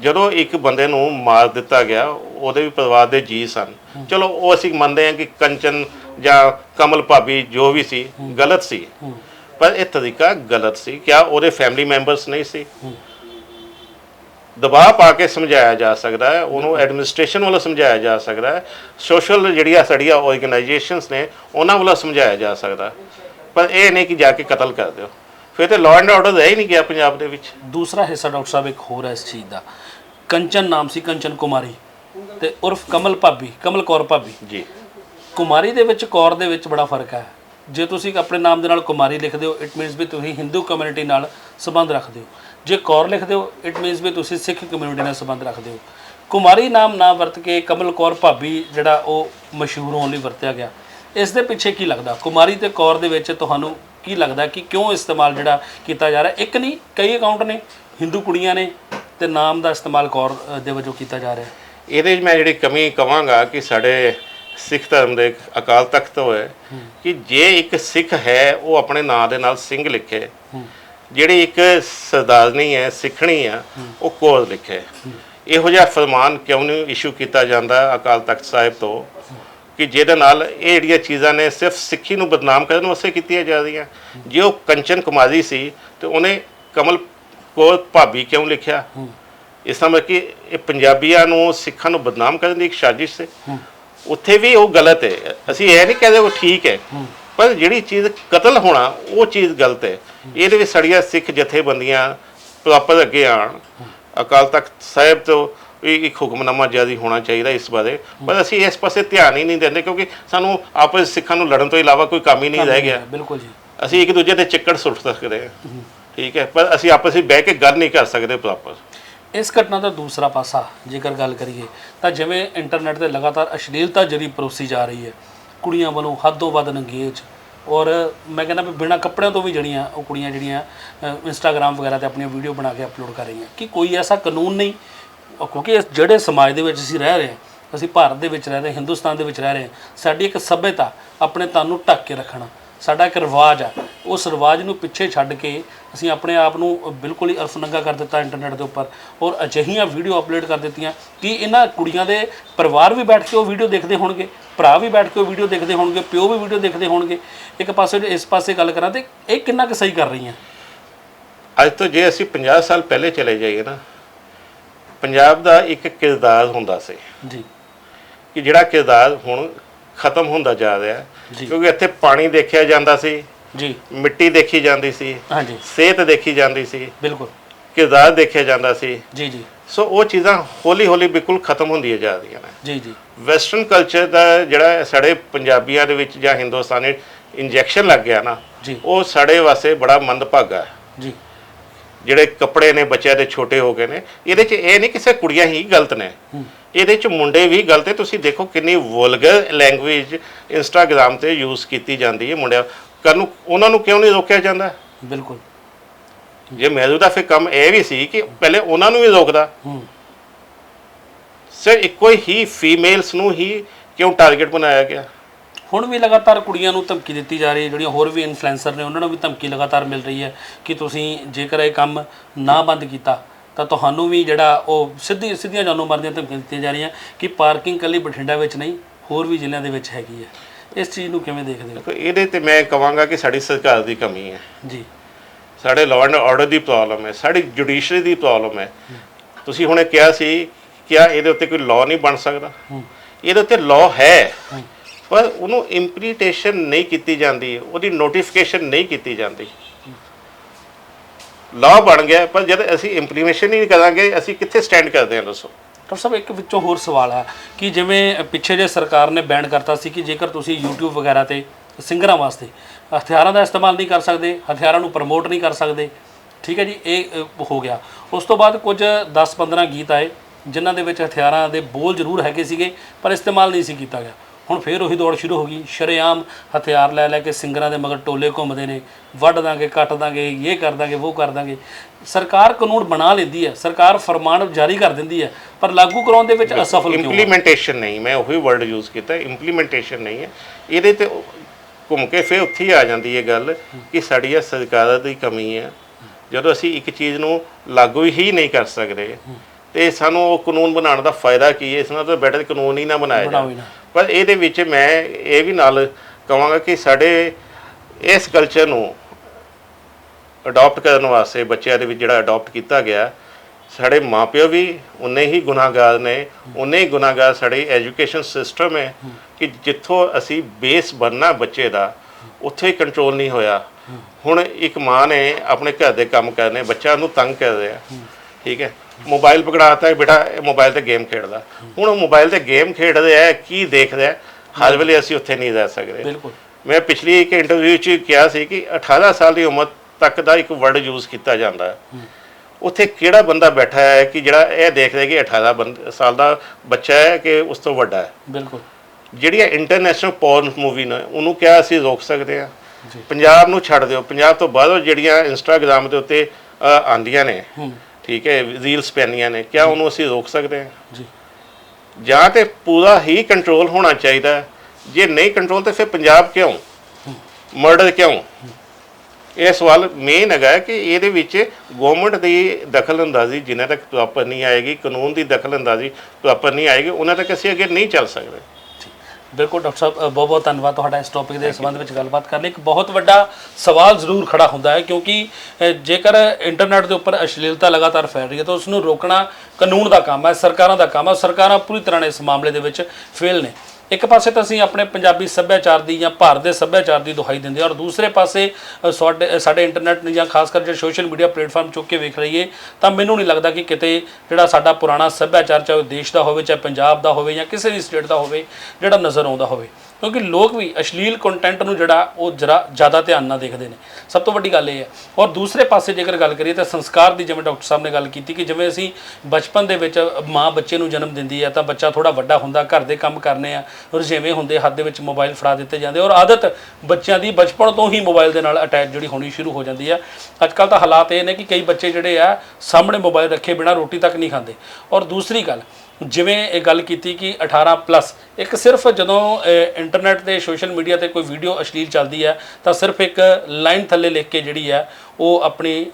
ਜਦੋਂ ਇੱਕ ਬੰਦੇ ਨੂੰ ਮਾਰ ਦਿੱਤਾ ਗਿਆ ਉਹਦੇ ਵੀ ਪਰਿਵਾਰ ਦੇ ਜੀ ਸਨ। ਚਲੋ ਉਹ ਅਸੀਂ ਮੰਨਦੇ ਹਾਂ ਕਿ ਕੰਚਨ ਜਾਂ ਕਮਲ ਭਾਬੀ ਜੋ ਵੀ ਸੀ ਗਲਤ ਸੀ। ਪਰ ਇਹ ਤਰੀਕਾ ਗਲਤ ਸੀ। ਕਿਆ ਉਹਦੇ ਫੈਮਿਲੀ ਮੈਂਬਰਸ ਨਹੀਂ ਸੀ? ਦਬਾਅ ਪਾ ਕੇ ਸਮਝਾਇਆ ਜਾ ਸਕਦਾ ਹੈ ਉਹਨੂੰ ਐਡਮਿਨਿਸਟ੍ਰੇਸ਼ਨ ਵੱਲੋਂ ਸਮਝਾਇਆ ਜਾ ਸਕਦਾ ਹੈ। ਸੋਸ਼ਲ ਜਿਹੜੀਆਂ ਸਾਡੀਆਂ ਆਰਗੇਨਾਈਜੇਸ਼ਨਸ ਨੇ ਉਹਨਾਂ ਵੱਲੋਂ ਸਮਝਾਇਆ ਜਾ ਸਕਦਾ ਹੈ। ਪਰ ਇਹ ਨਹੀਂ ਕਿ ਜਾ ਕੇ ਕਤਲ ਕਰ ਦਿਓ। ਫਿਰ ਤੇ ਲਾਅ ਐਂਡ ਆਰਡਰ ਰਹਿ ਹੀ ਨਹੀਂ ਗਿਆ ਪੰਜਾਬ ਦੇ ਵਿੱਚ। ਦੂਸਰਾ ਹਿੱਸਾ ਡਾਕਟਰ ਸਾਹਿਬ ਇੱਕ ਹੋਰ ਹੈ ਇਸ ਚੀਜ਼ ਦਾ। ਕੰਚਨ ਨਾਮ ਸੀ ਕੰਚਨ ਕੁਮਾਰੀ ਤੇ ਉਰਫ ਕਮਲ ਭਾਬੀ ਕਮਲ ਕੌਰ ਭਾਬੀ। ਜੀ। ਕੁਮਾਰੀ ਦੇ ਵਿੱਚ ਕੌਰ ਦੇ ਵਿੱਚ ਬੜਾ ਫ਼ਰਕ ਹੈ। ਜੇ ਤੁਸੀਂ ਆਪਣੇ ਨਾਮ ਦੇ ਨਾਲ ਕੁਮਾਰੀ ਲਿਖਦੇ ਹੋ ਇਟ ਮੀਨਸ ਵੀ ਤੁਸੀਂ ਹਿੰਦੂ ਕਮਿਊਨਿਟੀ ਨਾਲ ਸੰਬੰਧ ਰੱਖਦੇ ਹੋ। ਜੇ ਕੌਰ ਲਿਖਦੇ ਹੋ ਇਟ ਮੀਨਸ ਵੀ ਤੁਸੀਂ ਸਿੱਖ ਕਮਿਊਨਿਟੀ ਨਾਲ ਸੰਬੰਧ ਰੱਖਦੇ ਹੋ। ਕੁਮਾਰੀ ਨਾਮ ਨਾ ਵਰਤ ਕੇ ਕਮਲ ਕੌਰ ਭਾਬੀ ਜਿਹੜਾ ਉਹ ਮਸ਼ਹੂਰ ਹੋਣ ਲਈ ਵਰਤਿਆ ਗਿਆ। ਇਸ ਦੇ ਪਿੱਛੇ ਕੀ ਲੱਗਦਾ? ਕੁਮਾਰੀ ਤੇ ਕੌਰ ਦੇ ਵਿੱਚ ਤੁਹਾਨੂੰ ਕੀ ਲੱਗਦਾ ਕਿ ਕਿਉਂ ਇਸਤੇਮਾਲ ਜਿਹੜਾ ਕੀਤਾ ਜਾ ਰਿਹਾ? ਇੱਕ ਨਹੀਂ ਕਈ ਅਕਾਊਂਟ ਨੇ ਹਿੰਦੂ ਕੁੜੀਆਂ ਨੇ ਤੇ ਨਾਮ ਦਾ ਇਸਤੇਮਾਲ ਕੌਰ ਦੇ ਵਜੋਂ ਕੀਤਾ ਜਾ ਰਿਹਾ। ਇਹਦੇ 'ਚ ਮੈਂ ਜਿਹੜੀ ਕਮੀ ਕਵਾਂਗਾ ਕਿ ਸਾਡੇ ਸਿੱਖ ਧਰਮ ਦੇ ਅਕਾਲ ਤਖਤ ਤੋਂ ਹੈ ਕਿ ਜੇ ਇੱਕ ਸਿੱਖ ਹੈ ਉਹ ਆਪਣੇ ਨਾਂ ਦੇ ਨਾਲ ਸਿੰਘ ਲਿਖੇ ਜਿਹੜੀ ਇੱਕ ਸਰਦਾਰਨੀ ਹੈ, ਸਿੱਖਣੀ ਆ ਉਹ ਕੋਲ ਲਿਖੇ। ਇਹੋ ਜਿਹਾ ਫਰਮਾਨ ਕਿਉਂ ਨਹੀਂ ਇਸ਼ੂ ਕੀਤਾ ਜਾਂਦਾ ਅਕਾਲ ਤਖਤ ਸਾਹਿਬ ਤੋਂ ਕਿ ਜਿਹਦੇ ਨਾਲ ਇਹ ਜਿਹੜੀਆਂ ਚੀਜ਼ਾਂ ਨੇ ਸਿਰਫ ਸਿੱਖੀ ਨੂੰ ਬਦਨਾਮ ਕਰਨ ਵਾਸਤੇ ਕੀਤੀਆਂ ਜਾ ਰਹੀਆਂ। ਜੇ ਉਹ ਕੰਚਨ ਕੁਮਾਰੀ ਸੀ, ਤੇ ਉਹਨੇ ਕਮਲ ਕੋਲ ਭਾਬੀ ਕਿਉਂ ਲਿਖਿਆ? ਇਸ ਤਰ੍ਹਾਂ ਕਿ ਇਹ ਪੰਜਾਬੀਆਂ ਨੂੰ, ਸਿੱਖਾਂ ਨੂੰ ਬਦਨਾਮ ਕਰਨ ਦੀ ਇੱਕ ਸਾਜ਼ਿਸ਼ ਸੀ। ਉੱਥੇ ਵੀ ਉਹ ਗਲਤ ਹੈ। ਅਸੀਂ ਇਹ ਨਹੀਂ ਕਹਿੰਦੇ ਉਹ ਠੀਕ ਹੈ। ਪਰ ਜਿਹੜੀ ਚੀਜ਼ ਕਤਲ ਹੋਣਾ ਉਹ ਚੀਜ਼ ਗਲਤ ਹੈ। ਇਹਦੇ ਵਿੱਚ ਸੜੀਆਂ ਸਿੱਖ ਜਥੇਬੰਦੀਆਂ ਪ੍ਰੋਪਰ ਅੱਗੇ ਆਣ ਅਕਾਲ ਤਖਤ ਸਾਹਿਬ ਤੋਂ ਇੱਕ ਹੁਕਮਨਾਮਾ ਜਾਰੀ ਹੋਣਾ ਚਾਹੀਦਾ ਇਸ ਬਾਰੇ। ਪਰ ਅਸੀਂ ਇਸ ਪਾਸੇ ਧਿਆਨ ਹੀ ਨਹੀਂ ਦਿੰਦੇ ਕਿਉਂਕਿ ਸਾਨੂੰ ਆਪਸ ਸਿੱਖਾਂ ਨੂੰ ਲੜਨ ਤੋਂ ਇਲਾਵਾ ਕੋਈ ਕੰਮ ਹੀ ਨਹੀਂ ਰਹਿ ਗਿਆ। ਬਿਲਕੁਲ ਜੀ। ਅਸੀਂ ਇੱਕ ਦੂਜੇ ਤੇ ਚੱਕੜ ਸੁੱਟ ਸਕਦੇ ਹਾਂ। ਠੀਕ ਹੈ ਪਰ ਅਸੀਂ ਆਪਸ ਵਿੱਚ ਬਹਿ ਕੇ ਗੱਲ ਨਹੀਂ ਕਰ ਸਕਦੇ ਪ੍ਰੋਪਰ ਇਸ ਘਟਨਾ ਦਾ ਦੂਸਰਾ ਪਾਸਾ ਜੇਕਰ ਗੱਲ ਕਰੀਏ ਤਾਂ ਜਿਵੇਂ ਇੰਟਰਨੈਟ ਤੇ ਲਗਾਤਾਰ ਅਸ਼ਲੀਲਤਾ ਜਿਹੜੀ ਪਰੋਸੀ ਜਾ ਰਹੀ ਹੈ ਕੁੜੀਆਂ ਵੱਲੋਂ ਹੱਦੋਂ ਵੱਧ ਨੰਗੇਜ ਔਰ ਮੈਂ ਕਹਿੰਦਾ ਵੀ ਬਿਨਾਂ ਕੱਪੜਿਆਂ ਤੋਂ ਵੀ ਜਿਹੜੀਆਂ ਉਹ ਕੁੜੀਆਂ ਜਿਹੜੀਆਂ ਇੰਸਟਾਗ੍ਰam ਵਗੈਰਾ ਤੇ ਆਪਣੀਆਂ ਵੀਡੀਓ ਬਣਾ ਕੇ ਅਪਲੋਡ ਕਰ ਰਹੀਆਂ। ਕਿ ਕੋਈ ਐਸਾ ਕਾਨੂੰਨ ਨਹੀਂ ਕਿਉਂਕਿ ਇਸ ਜਿਹੜੇ ਸਮਾਜ ਦੇ ਵਿੱਚ ਅਸੀਂ ਰਹਿ ਰਹੇ ਹਾਂ, ਅਸੀਂ ਭਾਰਤ ਦੇ ਵਿੱਚ ਰਹਿ ਰਹੇ ਹਾਂ, ਹਿੰਦੁਸਤਾਨ ਦੇ ਵਿੱਚ ਰਹਿ ਰਹੇ ਹਾਂ, ਸਾਡੀ ਇੱਕ ਸਭਿਅਤਾ ਆਪਣੇ ਤਨ ਨੂੰ ਢੱਕ ਕੇ ਰੱਖਣਾ, ਸਾਡਾ ਇੱਕ ਰਿਵਾਜ ਆ। ਉਸ ਰਿਵਾਜ ਨੂੰ ਪਿੱਛੇ ਛੱਡ ਕੇ ਅਸੀਂ ਆਪਣੇ ਆਪ ਨੂੰ ਬਿਲਕੁਲ ਹੀ ਅਰਫਨੰਗਾ ਕਰ ਦਿੱਤਾ ਇੰਟਰਨੈਟ ਦੇ ਉੱਪਰ। ਔਰ ਅਜਿਹੀਆਂ ਵੀਡੀਓ ਅਪਲੋਡ ਕਰ ਦਿੱਤੀਆਂ ਕਿ ਇਹਨਾਂ ਕੁੜੀਆਂ ਦੇ ਪਰਿਵਾਰ ਵੀ ਬੈਠ ਕੇ ਉਹ ਵੀਡੀਓ ਦੇਖਦੇ ਹੋਣਗੇ। ਭਰਾ ਵੀ ਬੈਠ ਕੇ ਵੀਡੀਓ ਦੇਖਦੇ ਹੋਣਗੇ ਪਿਓ ਵੀ ਵੀਡੀਓ ਦੇਖਦੇ ਹੋਣਗੇ। ਇੱਕ ਪਾਸੇ ਇਸ ਪਾਸੇ ਗੱਲ ਕਰਾਂ ਤੇ ਇਹ ਕਿੰਨਾ ਕੁ ਸਹੀ ਕਰ ਰਹੀਆਂ? ਅੱਜ ਤੋਂ ਜੇ ਅਸੀਂ 50 ਸਾਲ ਪਹਿਲੇ ਚਲੇ ਜਾਈਏ ਨਾ ਪੰਜਾਬ ਦਾ ਇੱਕ ਕਿਰਦਾਰ ਹੁੰਦਾ ਸੀ। ਜੀ। ਕਿ ਜਿਹੜਾ ਕਿਰਦਾਰ ਹੁਣ ਖਤਮ ਹੁੰਦਾ ਜਾ ਰਿਹਾ। ਕਿਉਂਕਿ ਇੱਥੇ ਪਾਣੀ ਦੇਖਿਆ ਜਾਂਦਾ ਸੀ ਜੀ। ਮਿੱਟੀ ਦੇਖੀ ਜਾਂਦੀ ਸੀ ਹਾਂਜੀ। ਸਿਹਤ ਦੇਖੀ ਜਾਂਦੀ ਸੀ ਬਿਲਕੁਲ। ਕਿਰਦਾਰ ਦੇਖਿਆ ਜਾਂਦਾ ਸੀ। ਜੀ ਜੀ। ਸੋ ਉਹ ਚੀਜ਼ਾਂ ਹੌਲੀ ਹੌਲੀ ਬਿਲਕੁਲ ਖਤਮ ਹੁੰਦੀਆਂ ਜਾ ਰਹੀਆਂ ਨੇ। ਜੀ ਜੀ। ਵੈਸਟਰਨ ਕਲਚਰ ਦਾ ਜਿਹੜਾ ਸਾਡੇ ਪੰਜਾਬੀਆਂ ਦੇ ਵਿੱਚ ਜਾਂ ਹਿੰਦੁਸਤਾਨੀ ਇੰਜੈਕਸ਼ਨ ਲੱਗ ਗਿਆ ਨਾ ਜੀ। ਉਹ ਸਾਡੇ ਵਾਸਤੇ ਬੜਾ ਮੰਦਭਾਗਾ ਹੈ। ਜੀ। ਜਿਹੜੇ ਕੱਪੜੇ ਨੇ ਬੱਚਿਆਂ ਦੇ ਛੋਟੇ ਹੋ ਗਏ ਨੇ ਇਹਦੇ 'ਚ ਇਹ ਨਹੀਂ ਕਿਸੇ ਕੁੜੀਆਂ ਹੀ ਗਲਤ ਨੇ। ਇਹਦੇ 'ਚ ਮੁੰਡੇ ਵੀ ਗਲਤ ਹੈ ਤੁਸੀਂ ਦੇਖੋ ਕਿੰਨੀ ਵਲਗਰ ਲੈਂਗੁਏਜ ਇੰਸਟਾਗ੍ਰam ਤੇ ਯੂਜ਼ ਕੀਤੀ ਜਾਂਦੀ ਹੈ ਮੁੰਡਿਆਂ ਕਰਨ ਉਹਨਾਂ ਨੂੰ ਕਿਉਂ ਨਹੀਂ ਰੋਕਿਆ ਜਾਂਦਾ? ਬਿਲਕੁਲ। ਜੇ ਮਹਿਜ਼ੂ ਦਾ ਫਿਰ ਕੰਮ ਇਹ ਵੀ ਸੀ ਕਿ ਪਹਿਲੇ ਉਹਨਾਂ ਨੂੰ ਵੀ ਰੋਕਦਾ। ਸਿਰ ਇੱਕੋ ਹੀ ਫੀਮੇਲਸ ਨੂੰ ਹੀ ਕਿਉਂ ਟਾਰਗੇਟ ਬਣਾਇਆ ਗਿਆ? ਹੁਣ ਵੀ ਲਗਾਤਾਰ ਕੁੜੀਆਂ ਨੂੰ ਧਮਕੀ ਦਿੱਤੀ ਜਾ ਰਹੀ ਹੈ ਜਿਹੜੀਆਂ ਹੋਰ ਵੀ ਇਨਫਲੂਐਂਸਰ ਨੇ ਉਹਨਾਂ ਨੂੰ ਵੀ ਧਮਕੀ ਲਗਾਤਾਰ ਮਿਲ ਰਹੀ ਹੈ ਕਿ ਤੁਸੀਂ ਜੇਕਰ ਇਹ ਕੰਮ ਨਾ ਬੰਦ ਕੀਤਾ ਤਾਂ ਤੁਹਾਨੂੰ ਵੀ ਜਿਹੜਾ ਉਹ ਸਿੱਧੀ ਸਿੱਧੀਆਂ ਜਾਨੋਂ ਮਾਰਨ ਦੀਆਂ ਧਮਕੀਆਂ ਦਿੱਤੀਆਂ ਜਾ ਰਹੀਆਂ ਕਿ ਪਾਰਕਿੰਗ ਕੱਲੀ ਬਠਿੰਡਾ ਵਿੱਚ ਨਹੀਂ ਹੋਰ ਵੀ ਜ਼ਿਲ੍ਹਿਆਂ ਦੇ ਵਿੱਚ ਹੈਗੀ ਹੈ। ਇਸ ਚੀਜ਼ ਨੂੰ ਕਿਵੇਂ ਦੇਖਦੇ ਹੋ? ਇਹਦੇ ਤੇ ਮੈਂ ਕਹਾਂਗਾ ਕਿ ਸਾਡੀ ਸਰਕਾਰ ਦੀ ਕਮੀ ਹੈ। ਜੀ। ਸਾਡੇ ਲਾਅ ਐਂਡ ਆਰਡਰ ਦੀ ਪ੍ਰੋਬਲਮ ਹੈ ਸਾਡੀ ਜੁਡੀਸ਼ਰੀ ਦੀ ਪ੍ਰੋਬਲਮ ਹੈ। ਤੁਸੀਂ ਹੁਣੇ ਕਿਹਾ ਸੀ ਕਿਆ ਇਹਦੇ ਉੱਤੇ ਕੋਈ ਲਾਅ ਨਹੀਂ ਬਣ ਸਕਦਾ? ਇਹਦੇ ਉੱਤੇ ਲਾਅ ਹੈ। ਪਰ ਉਹਨੂੰ ਇੰਪਲੀਟੇਸ਼ਨ ਨਹੀਂ ਕੀਤੀ ਜਾਂਦੀ ਉਹਦੀ ਨੋਟੀਫਿਕੇਸ਼ਨ ਨਹੀਂ ਕੀਤੀ ਜਾਂਦੀ। ਲਾਅ ਬਣ ਗਿਆ ਪਰ ਜਦ ਅਸੀਂ ਇੰਪਲੀਮੇਸ਼ਨ ਹੀ ਨਹੀਂ ਕਰਾਂਗੇ ਅਸੀਂ ਕਿੱਥੇ ਸਟੈਂਡ ਕਰਦੇ ਹਾਂ ਦੱਸੋ? ਡਾਕਟਰ ਸਾਹਿਬ ਇੱਕ ਵਿੱਚੋਂ ਹੋਰ ਸਵਾਲ ਹੈ ਕਿ ਜਿਵੇਂ ਪਿੱਛੇ ਜੇ ਸਰਕਾਰ ਨੇ ਬੈਨ ਕਰਤਾ ਸੀ ਕਿ ਜੇਕਰ ਤੁਸੀਂ YouTube ਵਗੈਰਾ ਤੇ ਸਿੰਗਰਾਂ ਵਾਸਤੇ। ਹਥਿਆਰਾਂ ਦਾ ਇਸਤੇਮਾਲ ਨਹੀਂ ਕਰ ਸਕਦੇ ਹਥਿਆਰਾਂ ਨੂੰ ਪ੍ਰਮੋਟ ਨਹੀਂ ਕਰ ਸਕਦੇ। ਠੀਕ ਹੈ ਜੀ ਇਹ ਅ, ਹੋ ਗਿਆ। ਉਸ ਤੋਂ ਬਾਅਦ ਕੁਝ 10-15 ਗੀਤ ਆਏ ਜਿਨ੍ਹਾਂ ਦੇ ਵਿੱਚ ਹਥਿਆਰਾਂ ਦੇ ਬੋਲ ਜ਼ਰੂਰ ਹੈਗੇ ਸੀਗੇ ਪਰ ਇਸਤੇਮਾਲ ਨਹੀਂ ਸੀ ਕੀਤਾ ਗਿਆ। ਹੁਣ ਫੇਰ ਉਹੀ ਦੌੜ ਸ਼ੁਰੂ ਹੋ ਗਈ। ਸ਼ਰੇਆਮ ਹਥਿਆਰ ਲੈ ਲੈ ਕੇ ਸਿੰਗਰਾਂ ਦੇ ਮਗਰ ਟੋਲੇ ਘੁੰਮਦੇ ਨੇ ਵੱਢ ਦਾਂਗੇ ਕੱਟ ਦਾਂਗੇ ਇਹ ਕਰ ਦਾਂਗੇ ਉਹ ਕਰ ਦਾਂਗੇ। ਸਰਕਾਰ ਕਾਨੂੰਨ ਬਣਾ ਲੈਂਦੀ ਹੈ ਸਰਕਾਰ ਫਰਮਾਨ ਜਾਰੀ ਕਰ ਦਿੰਦੀ ਹੈ ਪਰ ਲਾਗੂ ਕਰਾਉਣ ਦੇ ਵਿੱਚ ਅਸਫਲ ਕਿਉਂ ਇੰਪਲੀਮੈਂਟੇਸ਼ਨ ਨਹੀਂ ਮੈਂ ਉਹੀ ਵਰਡ ਯੂਜ਼ ਕੀਤਾ ਇੰਪਲੀਮੈਂਟੇਸ਼ਨ ਨਹੀਂ ਹੈ। ਇਹਦੇ ਤੇ ਉਹ ਘੁੰਮ ਕੇ ਫਿਰ ਉੱਥੇ ਆ ਜਾਂਦੀ ਹੈ ਗੱਲ ਕਿ ਸਾਡੀ ਇਹ ਸਰਕਾਰਾਂ ਦੀ ਕਮੀ ਹੈ। ਜਦੋਂ ਅਸੀਂ ਇੱਕ ਚੀਜ਼ ਨੂੰ ਲਾਗੂ ਹੀ ਨਹੀਂ ਕਰ ਸਕਦੇ ਤੇ ਸਾਨੂੰ ਉਹ ਕਾਨੂੰਨ ਬਣਾਉਣ ਦਾ ਫਾਇਦਾ ਕੀ ਹੈ? ਇਸ ਨਾਲ ਤਾਂ ਬੈਟਰ ਕਾਨੂੰਨ ਹੀ ਨਾ ਬਣਾਇਆ ਜਾਵੇ। ਪਰ ਇਹਦੇ ਵਿੱਚ ਮੈਂ ਇਹ ਵੀ ਨਾਲ ਕਹਾਂਗਾ ਕਿ ਸਾਡੇ ਇਸ ਕਲਚਰ ਨੂੰ ਅਡਾਪਟ ਕਰਨ ਵਾਸਤੇ ਬੱਚਿਆਂ ਦੇ ਵਿੱਚ ਜਿਹੜਾ ਅਡਾਪਟ ਕੀਤਾ ਗਿਆ ਸਾਡੇ ਮਾਪਿਓ ਵੀ ਉਨੇ ਹੀ ਗੁਨਾਹਗਾਰ ਨੇ ਉਨੇ ਹੀ ਗੁਨਾਹਗਾਰ ਸਾਡੇ ਐਜੂਕੇਸ਼ਨ ਸਿਸਟਮ ਹੈ। ਕਿ ਜਿੱਥੋਂ ਅਸੀਂ ਬੇਸ ਬਣਨਾ ਬੱਚੇ ਦਾ ਉੱਥੇ ਹੀ ਕੰਟਰੋਲ ਨਹੀਂ ਹੋਇਆ। ਹੁਣ ਇੱਕ ਮਾਂ ਨੇ ਆਪਣੇ ਘਰ ਦੇ ਕੰਮ ਕਰਨੇ ਬੱਚਾ ਨੂੰ ਤੰਗ ਕਰ ਰਿਹਾ। ਠੀਕ ਹੈ? ਮੋਬਾਈਲ ਪਕੜਾਤਾ ਹੈ ਬੇਟਾ ਮੋਬਾਈਲ ਤੇ ਗੇਮ ਖੇਡਦਾ। ਹੁਣ ਉਹ ਮੋਬਾਈਲ ਤੇ ਗੇਮ ਖੇਡ ਰਿਹਾ ਕੀ ਦੇਖ ਰਿਹਾ ਹਰ ਵੇਲੇ ਅਸੀਂ ਉੱਥੇ ਨਹੀਂ ਰਹਿ ਸਕਦੇ। ਬਿਲਕੁਲ। ਮੈਂ ਪਿਛਲੀ ਇੱਕ ਇੰਟਰਵਿਊ 'ਚ ਕਿਹਾ ਸੀ ਕਿ 18 ਸਾਲ ਦੀ ਉਮਰ ਤੱਕ ਦਾ ਇੱਕ ਵਰਡ ਯੂਜ਼ ਕੀਤਾ ਜਾਂਦਾ ਹੈ। ਉੱਥੇ ਕਿਹੜਾ ਬੰਦਾ ਬੈਠਾ ਹੈ ਕਿ ਜਿਹੜਾ ਇਹ ਦੇਖ ਰਿਹਾ ਕਿ 18 ਬੰਦ- ਸਾਲ ਦਾ ਬੱਚਾ ਹੈ ਕਿ ਉਸ ਤੋਂ ਵੱਡਾ ਹੈ? ਬਿਲਕੁਲ। ਜਿਹੜੀਆਂ ਇੰਟਰਨੈਸ਼ਨਲ ਪੌਰਨ ਮੂਵੀ ਨੇ ਉਹਨੂੰ ਕਿਹਾ ਅਸੀਂ ਰੋਕ ਸਕਦੇ ਜੀ। ਪੰਜਾਬ ਨੂੰ ਛੱਡ ਦਿਓ। ਪੰਜਾਬ ਤੋਂ ਬਾਅਦ ਜਿਹੜੀਆਂ ਇੰਸਟਾਗ੍ਰam ਦੇ ਉੱਤੇ ਅ, ਆਉਂਦੀਆਂ ਨੇ ਠੀਕ ਹੈ ਰੀਲਸ ਪੈਂਦੀਆਂ ਨੇ ਕਿਆ ਉਹਨੂੰ ਅਸੀਂ ਰੋਕ ਸਕਦੇ ਹਾਂ ਜੀ। ਜਾਂ ਤੇ ਪੂਰਾ ਹੀ ਕੰਟਰੋਲ ਹੋਣਾ ਚਾਹੀਦਾ। ਜੇ ਨਹੀਂ ਕੰਟਰੋਲ ਤੇ ਫਿਰ ਪੰਜਾਬ ਕਿਉਂ? ਮਰਡਰ ਕਿਉਂ? ਇਹ ਸਵਾਲ ਮੇਨ ਹੈਗਾ ਕਿ ਇਹਦੇ ਵਿੱਚ ਗਵਰਨਮੈਂਟ ਦੀ ਦਖਲਅੰਦਾਜ਼ੀ ਜਿੰਨਾ ਤੱਕ ਪ੍ਰੋਪਰ ਨਹੀਂ ਆਏਗੀ ਕਾਨੂੰਨ ਦੀ ਦਖਲਅੰਦਾਜ਼ੀ ਪ੍ਰੋਪਰ ਨਹੀਂ ਆਏਗੀ ਉਹਨਾਂ ਤੱਕ ਅਸੀਂ ਅੱਗੇ ਨਹੀਂ ਚੱਲ ਸਕਦੇ। ਬਿਲਕੁਲ ਡਾਕਟਰ ਸਾਹਿਬ ਬਹੁਤ ਬਹੁਤ ਧੰਨਵਾਦ ਤੁਹਾਡਾ ਇਸ ਟੌਪਿਕ ਦੇ ਸੰਬੰਧ ਵਿੱਚ ਗੱਲਬਾਤ ਕਰਨ ਲਈ। ਇੱਕ ਬਹੁਤ ਵੱਡਾ ਸਵਾਲ ਜ਼ਰੂਰ ਖੜਾ ਹੁੰਦਾ ਹੈ ਕਿਉਂਕਿ ਜੇਕਰ ਇੰਟਰਨੈਟ ਦੇ ਉੱਪਰ ਅਸ਼ਲੀਲਤਾ ਲਗਾਤਾਰ ਫੈਲ ਰਹੀ ਹੈ ਤਾਂ ਉਸ ਨੂੰ ਰੋਕਣਾ ਕਾਨੂੰਨ ਦਾ ਕੰਮ ਹੈ, ਸਰਕਾਰਾਂ ਦਾ ਕੰਮ ਹੈ, ਸਰਕਾਰਾਂ ਪੂਰੀ ਤਰ੍ਹਾਂ ਇਸ ਮਾਮਲੇ ਦੇ ਵਿੱਚ ਫੇਲ ਨੇ। ਇੱਕ ਪਾਸੇ ਤਾਂ ਅਸੀਂ ਆਪਣੇ ਪੰਜਾਬੀ ਸੱਭਿਆਚਾਰ ਦੀ ਜਾਂ ਭਾਰਤ ਦੇ ਸੱਭਿਆਚਾਰ ਦੀ ਦੁਹਾਈ ਦਿੰਦੇ ਹਾਂ ਔਰ ਦੂਸਰੇ ਪਾਸੇ ਅ, ਸਾਡੇ ਸਾਡੇ ਇੰਟਰਨੈਟ ਜਾਂ ਖਾਸ ਕਰ ਜੇ ਸੋਸ਼ਲ ਮੀਡੀਆ ਪਲੇਟਫਾਰਮ ਚੁੱਕ ਕੇ ਵੇਖ ਲਈਏ ਤਾਂ ਮੈਨੂੰ ਨਹੀਂ ਲੱਗਦਾ ਕਿ ਕਿਤੇ ਜਿਹੜਾ ਸਾਡਾ ਪੁਰਾਣਾ ਸੱਭਿਆਚਾਰ ਚਾਹੇ ਉਹ ਦੇਸ਼ ਦਾ ਹੋਵੇ ਚਾਹੇ ਪੰਜਾਬ ਦਾ ਹੋਵੇ ਜਾਂ ਕਿਸੇ ਵੀ ਸਟੇਟ ਦਾ ਹੋਵੇ ਜਿਹੜਾ ਨਜ਼ਰ ਆਉਂਦਾ ਹੋਵੇ। ਕਿਉਂਕਿ ਲੋਕ ਵੀ ਅਸ਼ਲੀਲ ਕੰਟੈਂਟ ਨੂੰ ਜਿਹੜਾ ਉਹ ਜਰਾ ਜ਼ਿਆਦਾ ਧਿਆਨ ਨਾਲ ਦੇਖਦੇ ਨੇ। ਸਭ ਤੋਂ ਵੱਡੀ ਗੱਲ ਇਹ ਹੈ। ਔਰ ਦੂਸਰੇ ਪਾਸੇ ਜੇਕਰ ਗੱਲ ਕਰੀਏ ਤਾਂ ਸੰਸਕਾਰ ਦੀ ਜਿਵੇਂ ਡਾਕਟਰ ਸਾਹਿਬ ਨੇ ਗੱਲ ਕੀਤੀ ਕਿ ਜਿਵੇਂ ਅਸੀਂ ਬਚਪਨ ਦੇ ਵਿੱਚ ਮਾਂ ਬੱਚੇ ਨੂੰ ਜਨਮ ਦਿੰਦੀ ਹੈ ਤਾਂ ਬੱਚਾ ਥੋੜਾ ਵੱਡਾ ਹੁੰਦਾ, ਘਰ ਦੇ ਕੰਮ ਕਰਨੇ ਆ ਰੁਝੇਵੇਂ ਹੁੰਦੇ ਹੱਥ ਦੇ ਵਿੱਚ ਮੋਬਾਈਲ ਫੜਾ ਦਿੱਤੇ ਜਾਂਦੇ, ਔਰ ਆਦਤ ਬੱਚਿਆਂ ਦੀ ਬਚਪਨ ਤੋਂ ਹੀ ਮੋਬਾਈਲ ਦੇ ਨਾਲ ਅਟੈਚ ਜਿਹੜੀ ਹੋਣੀ ਸ਼ੁਰੂ ਹੋ ਜਾਂਦੀ ਹੈ। ਅੱਜ ਕੱਲ ਤਾਂ ਹਾਲਾਤ ਇਹ ਨੇ ਕਿ ਕਈ ਬੱਚੇ ਜਿਹੜੇ ਆ ਸਾਹਮਣੇ ਮੋਬਾਈਲ ਰੱਖੇ ਬਿਨਾਂ ਰੋਟੀ ਤੱਕ ਨਹੀਂ ਖਾਂਦੇ। ਔਰ ਦੂਸਰੀ ਗੱਲ ਜਿਵੇਂ ਇਹ ਗੱਲ ਕੀਤੀ ਕਿ 18 ਪਲੱਸ ਇੱਕ ਸਿਰਫ ਜਦੋਂ ਅਹ, ਇੰਟਰਨੈਟ ਤੇ ਸੋਸ਼ਲ ਮੀਡੀਆ ਤੇ ਕੋਈ ਵੀਡੀਓ ਅਸ਼ਲੀਲ ਚੱਲਦੀ ਹੈ ਤਾਂ ਸਿਰਫ ਇੱਕ ਲਾਈਨ ਥੱਲੇ ਲਿਖ ਕੇ ਜਿਹੜੀ ਹੈ ਉਹ ਆਪਣੀ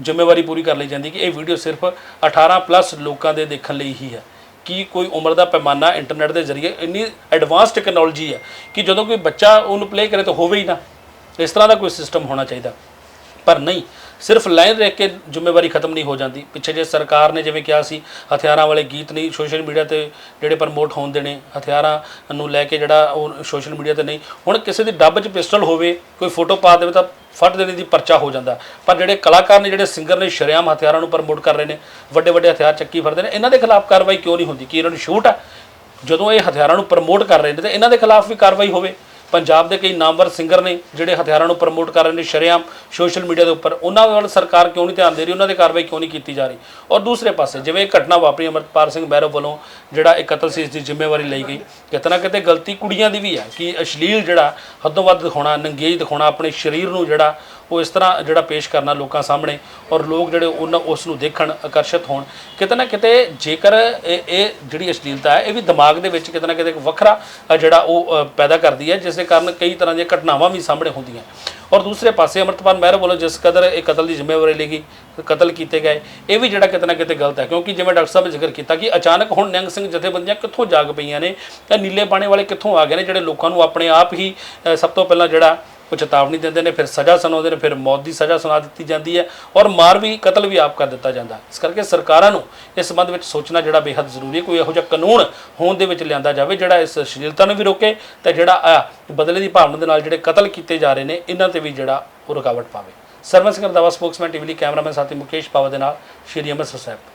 ਜ਼ਿੰਮੇਵਾਰੀ ਪੂਰੀ ਕਰ ਲਈ ਜਾਂਦੀ ਕਿ ਇਹ ਵੀਡੀਓ ਸਿਰਫ 18 ਪਲੱਸ ਲੋਕਾਂ ਦੇ ਦੇਖਣ ਲਈ ਹੀ ਹੈ। ਕੀ ਕੋਈ ਉਮਰ ਦਾ ਪੈਮਾਨਾ ਇੰਟਰਨੈਟ ਦੇ ਜ਼ਰੀਏ ਇੰਨੀ ਐਡਵਾਂਸ ਟੈਕਨੋਲੋਜੀ ਹੈ ਕਿ ਜਦੋਂ ਕੋਈ ਬੱਚਾ ਉਹਨੂੰ ਪਲੇ ਕਰੇ ਤਾਂ ਹੋਵੇ ਹੀ ਨਾ। ਇਸ ਤਰ੍ਹਾਂ ਦਾ ਕੋਈ ਸਿਸਟਮ ਹੋਣਾ ਚਾਹੀਦਾ। ਪਰ ਨਹੀਂ ਸਿਰਫ ਲਾਈਨ ਦੇਖ ਕੇ ਜ਼ਿੰਮੇਵਾਰੀ ਖਤਮ ਨਹੀਂ ਹੋ ਜਾਂਦੀ। ਪਿੱਛੇ ਜੇ ਸਰਕਾਰ ਨੇ ਜਿਵੇਂ ਕਿਹਾ ਸੀ, ਹਥਿਆਰਾਂ ਵਾਲੇ ਗੀਤ ਨਹੀਂ, ਸੋਸ਼ਲ ਮੀਡੀਆ ਤੇ ਜਿਹੜੇ ਪ੍ਰਮੋਟ ਹੋਣ ਦੇਣੇ, ਹਥਿਆਰਾਂ ਨੂੰ ਲੈ ਕੇ ਜਿਹੜਾ ਉਹ ਸੋਸ਼ਲ ਮੀਡੀਆ ਤੇ ਨਹੀਂ, ਹੁਣ ਕਿਸੇ ਦੀ ਡੱਬ 'ਚ ਪਿਸਟਲ ਹੋਵੇ, ਕੋਈ ਫੋਟੋ ਪਾ ਦੇਵੇ ਤਾਂ ਫਟ ਦੇਣੇ ਦੀ ਪਰਚਾ ਹੋ ਜਾਂਦਾ। ਪਰ ਜਿਹੜੇ ਕਲਾਕਾਰ ਨੇ, ਜਿਹੜੇ ਸਿੰਗਰ ਨੇ, ਸ਼ਰੇਆਮ ਹਥਿਆਰਾਂ ਨੂੰ ਪ੍ਰਮੋਟ ਕਰ ਰਹੇ ਨੇ ਵੱਡੇ ਵੱਡੇ ਹਥਿਆਰ ਚੱਕੀ ਫਿਰਦੇ ਨੇ, ਇਹਨਾਂ ਦੇ ਖਿਲਾਫ ਕਾਰਵਾਈ ਕਿਉਂ ਨਹੀਂ ਹੁੰਦੀ? ਕਿ ਇਹਨਾਂ ਨੂੰ ਸ਼ੂਟ ਆ? ਜਦੋਂ ਇਹ ਹਥਿਆਰਾਂ ਨੂੰ ਪ੍ਰਮੋਟ ਕਰ ਰਹੇ ਨੇ, ਤਾਂ ਇਹਨਾਂ ਦੇ ਖਿਲਾਫ ਵੀ ਕਾਰਵਾਈ ਹੋਵੇ। ਪੰਜਾਬ ਦੇ ਕਈ ਨਾਮਵਰ ਸਿੰਗਰ ਨੇ ਜਿਹੜੇ ਹਥਿਆਰਾਂ ਨੂੰ ਪ੍ਰਮੋਟ ਕਰ ਰਹੇ ਨੇ, ਸ਼ਰੇਆਮ ਸੋਸ਼ਲ ਮੀਡੀਆ ਦੇ ਉੱਪਰ। ਉਹਨਾਂ ਵੱਲ ਸਰਕਾਰ ਕਿਉਂ ਨਹੀਂ ਧਿਆਨ ਦੇ ਰਹੀ? ਉਹਨਾਂ ਦੇ ਕਾਰਵਾਈ ਕਿਉਂ ਨਹੀਂ ਕੀਤੀ ਜਾ ਰਹੀ? ਔਰ ਦੂਸਰੇ ਪਾਸੇ, ਜਿਵੇਂ ਇਹ ਘਟਨਾ ਵਾਪਰੀ ਅਮਰਪਾਲ ਸਿੰਘ ਬੈਰੋ ਵੱਲੋਂ ਜਿਹੜਾ ਇਹ ਕਤਲ ਸੀ, ਇਸ ਦੀ ਜ਼ਿੰਮੇਵਾਰੀ ਲਈ ਗਈ। ਕਿਤੇ ਨਾ ਕਿਤੇ ਗਲਤੀ ਕੁੜੀਆਂ ਦੀ ਵੀ ਹੈ ਕਿ ਅਸ਼ਲੀਲ ਜਿਹੜਾ, ਹੱਦੋਂ ਵੱਧ ਦਿਖਾਉਣਾ, ਨੰਗੇਜ ਦਿਖਾਉਣਾ, ਆਪਣੇ ਸਰੀਰ ਨੂੰ ਜਿਹੜਾ ਉਹ ਇਸ ਤਰ੍ਹਾਂ ਜਿਹੜਾ ਪੇਸ਼ ਕਰਨਾ ਲੋਕਾਂ ਸਾਹਮਣੇ ਔਰ ਲੋਕ ਜਿਹੜੇ ਉਹਨਾਂ ਉਸ ਨੂੰ ਦੇਖਣ ਆਕਰਸ਼ਿਤ ਹੋਣ। ਕਿਤੇ ਨਾ ਕਿਤੇ ਜੇਕਰ ਇਹ ਇਹ ਜਿਹੜੀ ਅਸ਼ਲੀਲਤਾ ਹੈ, ਇਹ ਵੀ ਦਿਮਾਗ ਦੇ ਵਿੱਚ ਕਿਤੇ ਨਾ ਕਿਤੇ ਇੱਕ ਵੱਖਰਾ ਜਿਹੜਾ ਉਹ ਪੈਦਾ ਕਰਦੀ ਹੈ, ਜਿਸ ਦੇ ਕਾਰਨ ਕਈ ਤਰ੍ਹਾਂ ਦੀਆਂ ਘਟਨਾਵਾਂ ਵੀ ਸਾਹਮਣੇ ਹੁੰਦੀਆਂ ਔਰ ਦੂਸਰੇ ਪਾਸੇ ਅਮਰਤਪਾਲ ਮਹਿਰ ਵੱਲੋਂ ਜਿਸ ਕਦਰ ਇਹ ਕਤਲ ਦੀ ਜ਼ਿੰਮੇਵਾਰੀ ਲਈ ਗਈ ਕਤਲ ਕੀਤੇ ਗਏ, ਇਹ ਵੀ ਜਿਹੜਾ ਕਿਤੇ ਨਾ ਕਿਤੇ ਗਲਤ ਹੈ। ਕਿਉਂਕਿ ਜਿਵੇਂ ਡਾਕਟਰ ਸਾਹਿਬ ਨੇ ਜ਼ਿਕਰ ਕੀਤਾ ਕਿ ਅਚਾਨਕ ਹੁਣ ਨਿਹੰਗ ਸਿੰਘ ਜਥੇਬੰਦੀਆਂ ਕਿੱਥੋਂ ਜਾਗ ਪਈਆਂ ਨੇ ਤਾਂ ਨੀਲੇ ਬਾਣੇ ਵਾਲੇ ਕਿੱਥੋਂ ਆ ਗਏ ਨੇ, ਜਿਹੜੇ ਲੋਕਾਂ ਨੂੰ ਆਪਣੇ ਆਪ ਹੀ ਸਭ ਤੋਂ ਪਹਿਲਾਂ ਜਿਹੜਾ ਉਹ ਚੇਤਾਵਨੀ ਦਿੰਦੇ ਨੇ, ਫਿਰ ਸਜ਼ਾ ਸੁਣਾਉਂਦੇ ਨੇ, ਫਿਰ ਮੌਤ ਦੀ ਸਜ਼ਾ ਸੁਣਾ ਦਿੱਤੀ ਜਾਂਦੀ ਹੈ ਔਰ ਮਾਰ ਵੀ, ਕਤਲ ਵੀ ਆਪ ਕਰ ਦਿੱਤਾ ਜਾਂਦਾ। ਇਸ ਕਰਕੇ ਸਰਕਾਰਾਂ ਨੂੰ ਇਸ ਸੰਬੰਧ ਵਿੱਚ ਸੋਚਣਾ ਜਿਹੜਾ ਬੇहद ਜ਼ਰੂਰੀ ਹੈ, ਕੋਈ ਇਹੋ ਜਿਹਾ ਕਾਨੂੰਨ ਹੋਣ ਦੇ ਵਿੱਚ ਲਿਆਂਦਾ ਜਾਵੇ, ਜਿਹੜਾ ਇਸ ਅਸ਼ਲੀਲਤਾ ਨੂੰ ਵੀ ਰੋਕੇ ਤੇ ਜਿਹੜਾ ਆ ਬਦਲੇ ਦੀ ਭਾਵਨਾ ਦੇ ਨਾਲ ਜਿਹੜੇ ਕਤਲ ਕੀਤੇ ਜਾ ਰਹੇ ਨੇ, ਇਹਨਾਂ ਤੇ ਵੀ ਜਿਹੜਾ ਉਹ ਰੁਕਾਵਟ ਪਾਵੇ। ਸਰਵਨ ਸਿੰਘ ਰੰਧਾਵਾ ਸਪੋਕਸਮੈਨ ਟੀਵੀ ਲਈ ਕੈਮਰਾਮੈਨ ਸਾਥੀ ਮੁਕੇਸ਼ ਪਾਵਾ ਦੇ ਨਾਲ, ਸ਼੍ਰੀ ਅੰਮ੍ਰਿਤਸਰ ਸਾਹਿਬ।